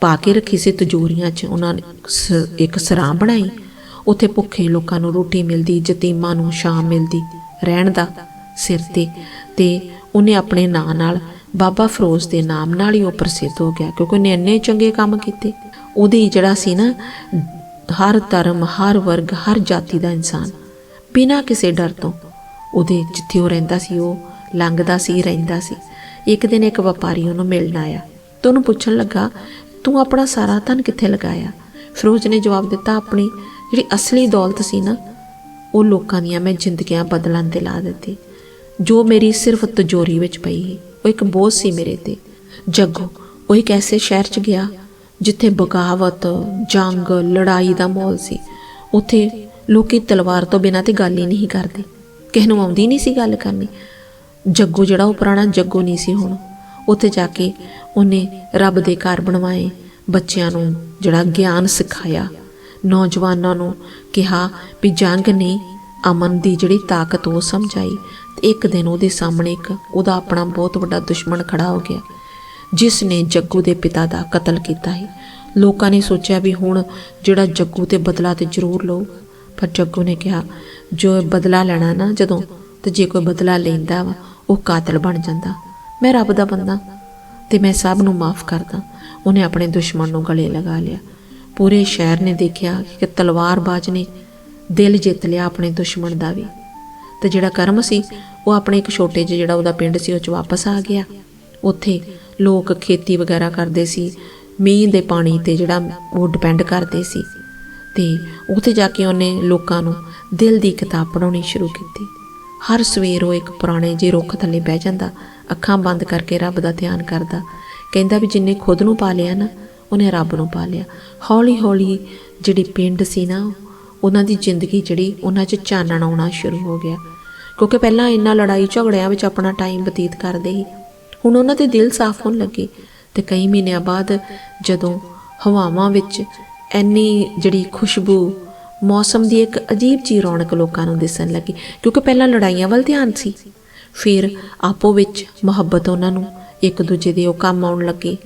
ਪਾ ਕੇ ਰੱਖੀ ਸੀ ਤਜੂਰੀਆਂ 'ਚ, ਉਹਨਾਂ ਨੇ ਸ- ਇੱਕ ਸਰਾਂ ਬਣਾਈ ਉੱਥੇ ਭੁੱਖੇ ਲੋਕਾਂ ਨੂੰ ਰੋਟੀ ਮਿਲਦੀ, ਯਤੀਮਾਂ ਨੂੰ ਸ਼ਾਮ ਮਿਲਦੀ। ਰਹਿਣ ਦਾ ਸਿਰ ਤੇ ਤੇ ਉਹਨੇ ਆਪਣੇ ਨਾਂ ਨਾਲ ਬਾਬਾ ਫਰੋਜ਼ ਦੇ ਨਾਮ ਨਾਲ ਹੀ ਉਹ ਪ੍ਰਸਿੱਧ ਹੋ ਗਿਆ ਕਿਉਂਕਿ ਉਹਨੇ ਇੰਨੇ ਚੰਗੇ ਕੰਮ ਕੀਤੇ। ਉਹਦੀ ਜਿਹੜਾ ਸੀ ਨਾ, ਹਰ ਧਰਮ, ਹਰ ਵਰਗ, ਹਰ ਜਾਤੀ ਦਾ ਇਨਸਾਨ, ਬਿਨਾਂ ਕਿਸੇ ਡਰ ਤੋਂ ਉਹਦੇ ਜਿੱਥੇ ਉਹ ਰਹਿੰਦਾ ਸੀ, ਉਹ ਲੰਘਦਾ ਸੀ, ਰਹਿੰਦਾ ਸੀ। ਇੱਕ ਦਿਨ ਇੱਕ ਵਪਾਰੀ ਉਹਨੂੰ ਮਿਲਣ ਆਇਆ ਤੇ ਉਹਨੂੰ ਪੁੱਛਣ ਲੱਗਾ, ਤੂੰ ਆਪਣਾ ਸਾਰਾ ਧਨ ਕਿੱਥੇ ਲਗਾਇਆ? ਫਿਰੋਜ਼ ਨੇ ਜਵਾਬ ਦਿੱਤਾ, ਆਪਣੀ ਜਿਹੜੀ ਅਸਲੀ ਦੌਲਤ ਸੀ ਨਾ, ਉਹ ਲੋਕਾਂ ਦੀਆਂ ਮੈਂ ਜ਼ਿੰਦਗੀਆਂ ਬਦਲਣ ਤੇ ਲਾ ਦਿੱਤੀ। ਜੋ ਮੇਰੀ ਸਿਰਫ ਤਜੋਰੀ ਵਿੱਚ ਪਈ ਸੀ, ਉਹ ਇੱਕ ਬੋਝ ਸੀ ਮੇਰੇ ਤੇ। ਜੱਗੋ, ਉਹ ਇੱਕ ਐਸੇ ਸ਼ਹਿਰ 'ਚ ਗਿਆ, ਜਿੱਥੇ ਬਗਾਵਤ, ਜੰਗ, ਲੜਾਈ ਦਾ ਮਾਹੌਲ ਸੀ। ਉੱਥੇ ਲੋਕੀ ਤਲਵਾਰ ਤੋਂ ਬਿਨਾਂ ਤੇ ਗੱਲ ਹੀ ਨਹੀਂ ਕਰਦੇ। ਕਿਸੇ ਨੂੰ ਆਉਂਦੀ ਨਹੀਂ ਸੀ ਗੱਲ ਕਰਨੀ। ਜੱਗੋ ਜਿਹੜਾ ਉਹ ਪੁਰਾਣਾ ਜੱਗੋ ਨਹੀਂ ਸੀ ਹੁਣ। ਉੱਥੇ ਜਾ ਕੇ ਉਹਨੇ ਰੱਬ ਦੇ ਘਰ ਬਣਵਾਏ, ਬੱਚਿਆਂ ਨੂੰ ਜਿਹੜਾ ਗਿਆਨ ਸਿਖਾਇਆ। ਨੌਜਵਾਨਾਂ ਨੂੰ ਕਿਹਾ ਵੀ ਜੰਗ ਨੇ ਅਮਨ ਦੀ ਜਿਹੜੀ ਤਾਕਤ ਉਹ ਸਮਝਾਈ ਤੇ ਇੱਕ ਦਿਨ ਉਹਦੇ ਸਾਹਮਣੇ ਇੱਕ ਉਹਦਾ ਆਪਣਾ ਬਹੁਤ ਵੱਡਾ ਦੁਸ਼ਮਣ ਖੜਾ ਹੋ ਗਿਆ, ਜਿਸ ਨੇ ਜੱਗੂ ਦੇ ਪਿਤਾ ਦਾ ਕਤਲ ਕੀਤਾ ਹੈ ਲੋਕਾਂ ਨੇ ਸੋਚਿਆ ਵੀ ਹੁਣ ਜਿਹੜਾ ਜੱਗੂ ਤੇ ਬਦਲਾ ਤੇ ਜ਼ਰੂਰ ਲਓ ਪਰ ਜੱਗੂ ਨੇ ਕਿਹਾ, ਜੋ ਬਦਲਾ ਲੈਣਾ ਨਾ ਜਦੋਂ ਤੇ ਜੇ ਕੋਈ ਬਦਲਾ ਲੈਂਦਾ ਵਾ, ਉਹ ਕਾਤਲ ਬਣ ਜਾਂਦਾ। ਮੈਂ ਰੱਬ ਦਾ ਬੰਦਾ ਤੇ ਮੈਂ ਸਭ ਨੂੰ ਮਾਫ ਕਰਦਾ। ਉਹਨੇ ਆਪਣੇ ਦੁਸ਼ਮਣ ਨੂੰ ਗਲੇ ਲਗਾ ਲਿਆ। ਪੂਰੇ ਸ਼ਹਿਰ ਨੇ ਦੇਖਿਆ ਕਿ ਤਲਵਾਰਬਾਜ਼ ਨੇ ਦਿਲ ਜਿੱਤ ਲਿਆ ਆਪਣੇ ਦੁਸ਼ਮਣ ਦਾ ਵੀ। ਤੇ ਜਿਹੜਾ ਕਰਮ ਸੀ, ਉਹ ਆਪਣੇ ਇੱਕ ਛੋਟੇ ਜਿਹੇ ਜਿਹੜਾ ਉਹਦਾ ਪਿੰਡ ਸੀ, ਉਹ ਚ ਵਾਪਸ ਆ ਗਿਆ। ਉੱਥੇ ਲੋਕ ਖੇਤੀ ਵਗੈਰਾ ਕਰਦੇ ਸੀ, ਮੀਂਹ ਦੇ ਪਾਣੀ ਤੇ ਜਿਹੜਾ ਉਹ ਡਿਪੈਂਡ ਕਰਦੇ ਸੀ। ਤੇ ਉੱਥੇ ਜਾ ਕੇ ਉਹਨੇ ਲੋਕਾਂ ਨੂੰ ਦਿਲ ਦੀ ਕਿਤਾਬ ਪੜ੍ਹਾਉਣੀ ਸ਼ੁਰੂ ਕੀਤੀ। ਹਰ ਸਵੇਰ ਉਹ ਇੱਕ ਪੁਰਾਣੇ ਜੇ ਰੁੱਖ ਥੱਲੇ ਬਹਿ ਜਾਂਦਾ, ਅੱਖਾਂ ਬੰਦ ਕਰਕੇ ਰੱਬ ਦਾ ਧਿਆਨ ਕਰਦਾ। ਕਹਿੰਦਾ ਵੀ ਜਿੰਨੇ ਖੁਦ ਨੂੰ ਪਾ ਲਿਆ ਨਾ ਉਹਨੇ ਰੱਬ ਨੂੰ ਪਾ ਲਿਆ। ਹੌਲੀ ਹੌਲੀ ਜਿਹੜੀ ਪਿੰਡ ਸੀ ਨਾ, ਉਹਨਾਂ ਦੀ ਜ਼ਿੰਦਗੀ ਜਿਹੜੀ, ਉਹਨਾਂ 'ਚ ਚਾਨਣ ਆਉਣਾ ਸ਼ੁਰੂ ਹੋ ਗਿਆ। ਕਿਉਂਕਿ ਪਹਿਲਾਂ ਇੰਨਾ ਲੜਾਈ ਝਗੜਿਆਂ ਵਿੱਚ ਆਪਣਾ ਟਾਈਮ ਬਤੀਤ ਕਰਦੇ ਸੀ। ਹੁਣ ਉਹਨਾਂ ਦੇ ਦਿਲ ਸਾਫ਼ ਹੋਣ ਲੱਗੇ ਤੇ ਕਈ ਮਹੀਨਿਆਂ ਬਾਅਦ ਜਦੋਂ ਹਵਾਵਾਂ ਵਿੱਚ ਐਨੀ ਜਿਹੜੀ ਖੁਸ਼ਬੂ, ਮੌਸਮ ਦੀ ਇੱਕ ਅਜੀਬ ਜੀ ਰੌਣਕ ਲੋਕਾਂ ਨੂੰ ਦਿਸਣ ਲੱਗੀ। ਕਿਉਂਕਿ ਪਹਿਲਾਂ ਲੜਾਈਆਂ ਵੱਲ ਧਿਆਨ ਸੀ। ਫਿਰ ਆਪੋ ਵਿੱਚ ਮੁਹੱਬਤ ਉਹਨਾਂ ਨੂੰ ਇੱਕ ਦੂਜੇ ਦੇ ਉਹ ਕੰਮ ਆਉਣ ਲੱਗੇ।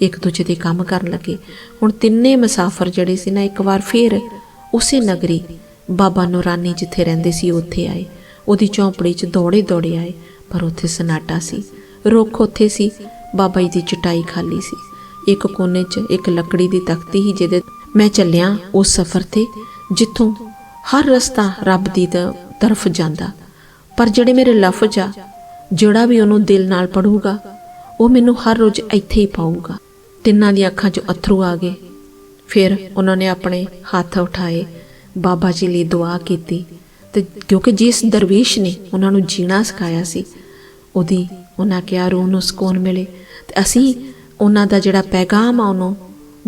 ਇੱਕ ਦੂਜੇ ਦੇ ਕੰਮ ਕਰਨ ਲੱਗੇ। ਹੁਣ ਤਿੰਨੇ ਮੁਸਾਫਰ ਜਿਹੜੇ ਸੀ ਨਾ, ਇੱਕ ਵਾਰ ਫਿਰ ਉਸੇ ਨਗਰੀ ਬਾਬਾ ਨੂਰਾਨੀ ਜਿੱਥੇ ਰਹਿੰਦੇ ਸੀ, ਉੱਥੇ ਆਏ। ਉਹਦੀ ਝੌਂਪੜੀ 'ਚ ਦੌੜੇ ਦੌੜੇ ਆਏ, ਪਰ ਉੱਥੇ ਸਨਾਟਾ ਸੀ। ਰੁੱਖ ਉੱਥੇ ਸੀ, ਬਾਬਾ ਜੀ ਦੀ ਚਟਾਈ ਖਾਲੀ ਸੀ। ਇੱਕ ਕੋਨੇ 'ਚ ਇੱਕ ਲੱਕੜੀ ਦੀ ਤਖਤੀ ਸੀ ਜਿਹਦੇ ਮੈਂ ਚੱਲਿਆ ਉਸ ਸਫ਼ਰ ਤੇ, ਜਿੱਥੋਂ ਹਰ ਰਸਤਾ ਰੱਬ ਦੀ ਤ- ਤਰਫ ਜਾਂਦਾ। ਪਰ ਜਿਹੜੇ ਮੇਰੇ ਲਫ਼ਜ਼ ਆ, ਜਿਹੜਾ ਵੀ ਉਹਨੂੰ ਦਿਲ ਨਾਲ ਪੜੂਗਾ, ਉਹ ਮੈਨੂੰ ਹਰ ਰੋਜ਼ ਇੱਥੇ ਹੀ ਪਾਊਗਾ। ਤਿੰਨਾਂ ਦੀਆਂ ਅੱਖਾਂ 'ਚੋਂ ਅਥਰੂ ਆ ਗਏ। ਫਿਰ ਉਹਨਾਂ ਨੇ ਆਪਣੇ ਹੱਥ ਉਠਾਏ, ਬਾਬਾ ਜੀ ਲਈ ਦੁਆ ਕੀਤੀ ਤੇ ਕਿਉਂਕਿ ਜਿਸ ਦਰਵੇਸ਼ ਨੇ ਉਹਨਾਂ ਨੂੰ ਜੀਣਾ ਸਿਖਾਇਆ ਸੀ, ਉਹਦੀ ਉਹਨਾਂ ਕਿਹਾ, ਰੂਹ ਨੂੰ ਸਕੂਨ ਮਿਲੇ। ਤੇ ਅਸੀਂ ਉਹਨਾਂ ਦਾ ਜਿਹੜਾ ਪੈਗਾਮ ਆ ਉਹਨੂੰ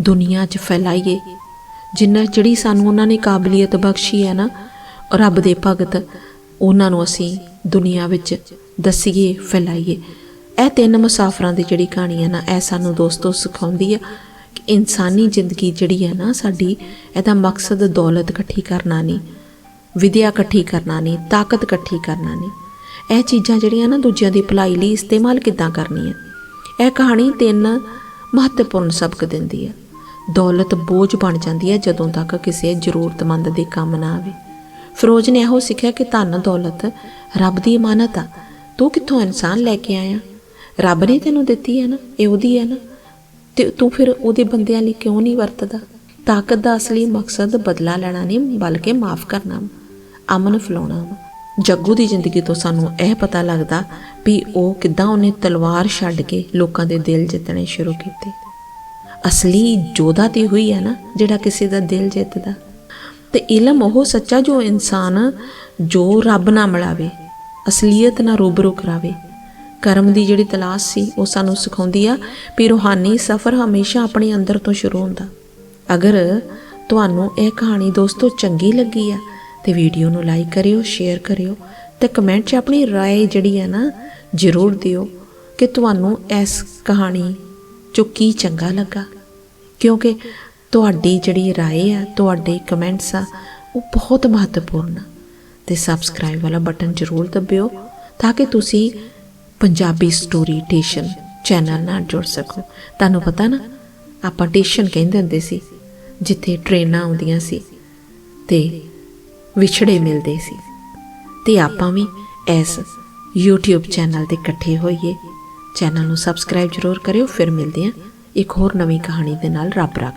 ਦੁਨੀਆ 'ਚ ਫੈਲਾਈਏ, ਜਿੰਨਾ ਜਿਹੜੀ ਸਾਨੂੰ ਉਹਨਾਂ ਨੇ ਕਾਬਲੀਅਤ ਬਖਸ਼ੀ ਹੈ ਨਾ, ਰੱਬ ਦੇ ਭਗਤ, ਉਹਨਾਂ ਨੂੰ ਅਸੀਂ ਦੁਨੀਆ ਵਿੱਚ ਦਸੀਏ, ਫੈਲਾਈਏ। ਇਹ ਤਿੰਨ ਮੁਸਾਫਰਾਂ ਦੀ ਜਿਹੜੀ ਕਹਾਣੀ ਹੈ ਨਾ, ਇਹ ਸਾਨੂੰ ਦੋਸਤੋ ਸਿਖਾਉਂਦੀ ਹੈ ਕਿ ਇਨਸਾਨੀ ਜ਼ਿੰਦਗੀ ਜਿਹੜੀ ਹੈ ਨਾ, ਸਾਡੀ ਇਹਦਾ ਮਕਸਦ ਦੌਲਤ ਇਕੱਠੀ ਕਰਨਾ ਨਹੀਂ ਵਿਦਿਆ ਇਕੱਠੀ ਕਰਨਾ ਨਹੀਂ ਤਾਕਤ ਇਕੱਠੀ ਕਰਨਾ ਨਹੀਂ ਇਹ ਚੀਜ਼ਾਂ ਜਿਹੜੀਆਂ ਨਾ ਦੂਜਿਆਂ ਦੀ ਭਲਾਈ ਲਈ ਇਸਤੇਮਾਲ ਕਿੱਦਾਂ ਕਰਨੀ ਹੈ ਇਹ ਕਹਾਣੀ ਤਿੰਨ ਮਹੱਤਵਪੂਰਨ ਸਬਕ ਦਿੰਦੀ ਹੈ ਦੌਲਤ ਬੋਝ ਬਣ ਜਾਂਦੀ ਹੈ ਜਦੋਂ ਤੱਕ ਕਿਸੇ ਜ਼ਰੂਰਤਮੰਦ ਦੇ ਕੰਮ ਨਾ ਆਵੇ। ਫਿਰੋਜ਼ ਨੇ ਇਹੋ ਸਿੱਖਿਆ ਕਿ ਧਨ ਦੌਲਤ ਰੱਬ ਦੀ ਇਮਾਨਤ ਆ। ਤੂੰ ਕਿੱਥੋਂ ਇਨਸਾਨ ਲੈ ਕੇ ਆਇਆ? ਰੱਬ ਨੇ ਤੈਨੂੰ ਦਿੱਤੀ ਹੈ ਨਾ, ਇਹ ਉਹਦੀ ਹੈ ਨਾ। ਤੇ ਤੂੰ ਫਿਰ ਉਹਦੇ ਬੰਦਿਆਂ ਲਈ ਕਿਉਂ ਨਹੀਂ ਵਰਤਦਾ? ਤਾਕਤ ਦਾ ਅਸਲੀ ਮਕਸਦ ਬਦਲਾ ਲੈਣਾ ਨਹੀਂ, ਬਲਕਿ ਮਾਫ ਕਰਨਾ ਅਮਨ ਫਲਾਉਣਾ ਵਾ। ਜੱਗੂ ਦੀ ਜ਼ਿੰਦਗੀ ਤੋਂ ਸਾਨੂੰ ਇਹ ਪਤਾ ਲੱਗਦਾ ਵੀ ਉਹ ਕਿੱਦਾਂ ਉਹਨੇ ਤਲਵਾਰ ਛੱਡ ਕੇ ਲੋਕਾਂ ਦੇ ਦਿਲ ਜਿੱਤਣੇ ਸ਼ੁਰੂ ਕੀਤੇ। ਅਸਲੀ ਜੋਧਾ ਤੇ ਹੋਈ ਹੈ ਨਾ, ਜਿਹੜਾ ਕਿਸੇ ਦਾ ਦਿਲ ਜਿੱਤਦਾ। ਤੇ ਇਲਮ ਉਹ ਸੱਚਾ ਜੋ ਇਨਸਾਨ ਜੋ ਰੱਬ ਨਾਲ ਮਿਲਾਵੇ, ਅਸਲੀਅਤ ਨਾਲ ਰੂਬਰੂ ਕਰਾਵੇ। ਕਰਮ ਦੀ ਜਿਹੜੀ ਤਲਾਸ਼ ਸੀ ਉਹ ਸਾਨੂੰ ਸਿਖਾਉਂਦੀ ਆ ਵੀ ਰੂਹਾਨੀ ਸਫ਼ਰ ਹਮੇਸ਼ਾ ਆਪਣੇ ਅੰਦਰ ਤੋਂ ਸ਼ੁਰੂ ਹੁੰਦਾ ਅਗਰ ਤੁਹਾਨੂੰ ਇਹ ਕਹਾਣੀ ਦੋਸਤੋ ਚੰਗੀ ਲੱਗੀ ਆ ਤੇ ਵੀਡੀਓ ਨੂੰ ਲਾਈਕ ਕਰਿਓ ਸ਼ੇਅਰ ਕਰਿਓ ਤੇ ਕਮੈਂਟ 'ਚ ਆਪਣੀ رائے ਜਿਹੜੀ ਹੈ ਨਾ ਜ਼ਰੂਰ ਦਿਓ ਕਿ ਤੁਹਾਨੂੰ ਇਸ ਕਹਾਣੀ 'ਚੋਂ ਕੀ ਚੰਗਾ ਲੱਗਾ ਕਿਉਂਕਿ ਤੁਹਾਡੀ ਜਿਹੜੀ رائے ਆ ਤੁਹਾਡੇ ਕਮੈਂਟਸ ਆ ਉਹ ਬਹੁਤ ਮਹੱਤਵਪੂਰਨ ਆ ਤੇ ਸਬਸਕ੍ਰਾਈਬ ਵਾਲਾ ਬਟਨ ਜ਼ਰੂਰ ਦਬਿਓ ਤਾਂ ਕਿ ਤੁਸੀਂ ਪੰਜਾਬੀ ਸਟੋਰੀ ਟੇਸ਼ਨ ਚੈਨਲ ਨਾਲ ਜੁੜ ਸਕੋ। ਤੁਹਾਨੂੰ ਪਤਾ ਨਾ, ਆਪਾਂ ਟੇਸ਼ਨ ਕਹਿੰਦੇ ਹੁੰਦੇ ਸੀ, ਜਿੱਥੇ ਟ੍ਰੇਨਾਂ ਆਉਂਦੀਆਂ ਸੀ ਤੇ ਵਿਛੜੇ ਮਿਲਦੇ ਸੀ। ਤੇ ਆਪਾਂ ਵੀ ਇਸ YouTube ਚੈਨਲ ਤੇ ਇਕੱਠੇ ਹੋਈਏ। ਚੈਨਲ ਨੂੰ ਸਬਸਕ੍ਰਾਈਬ ਜ਼ਰੂਰ ਕਰਿਓ, ਫਿਰ ਮਿਲਦੇ ਹਾਂ ਇੱਕ ਹੋਰ ਨਵੀਂ ਕਹਾਣੀ ਦੇ ਨਾਲ। ਰੱਬ ਰੱਖ।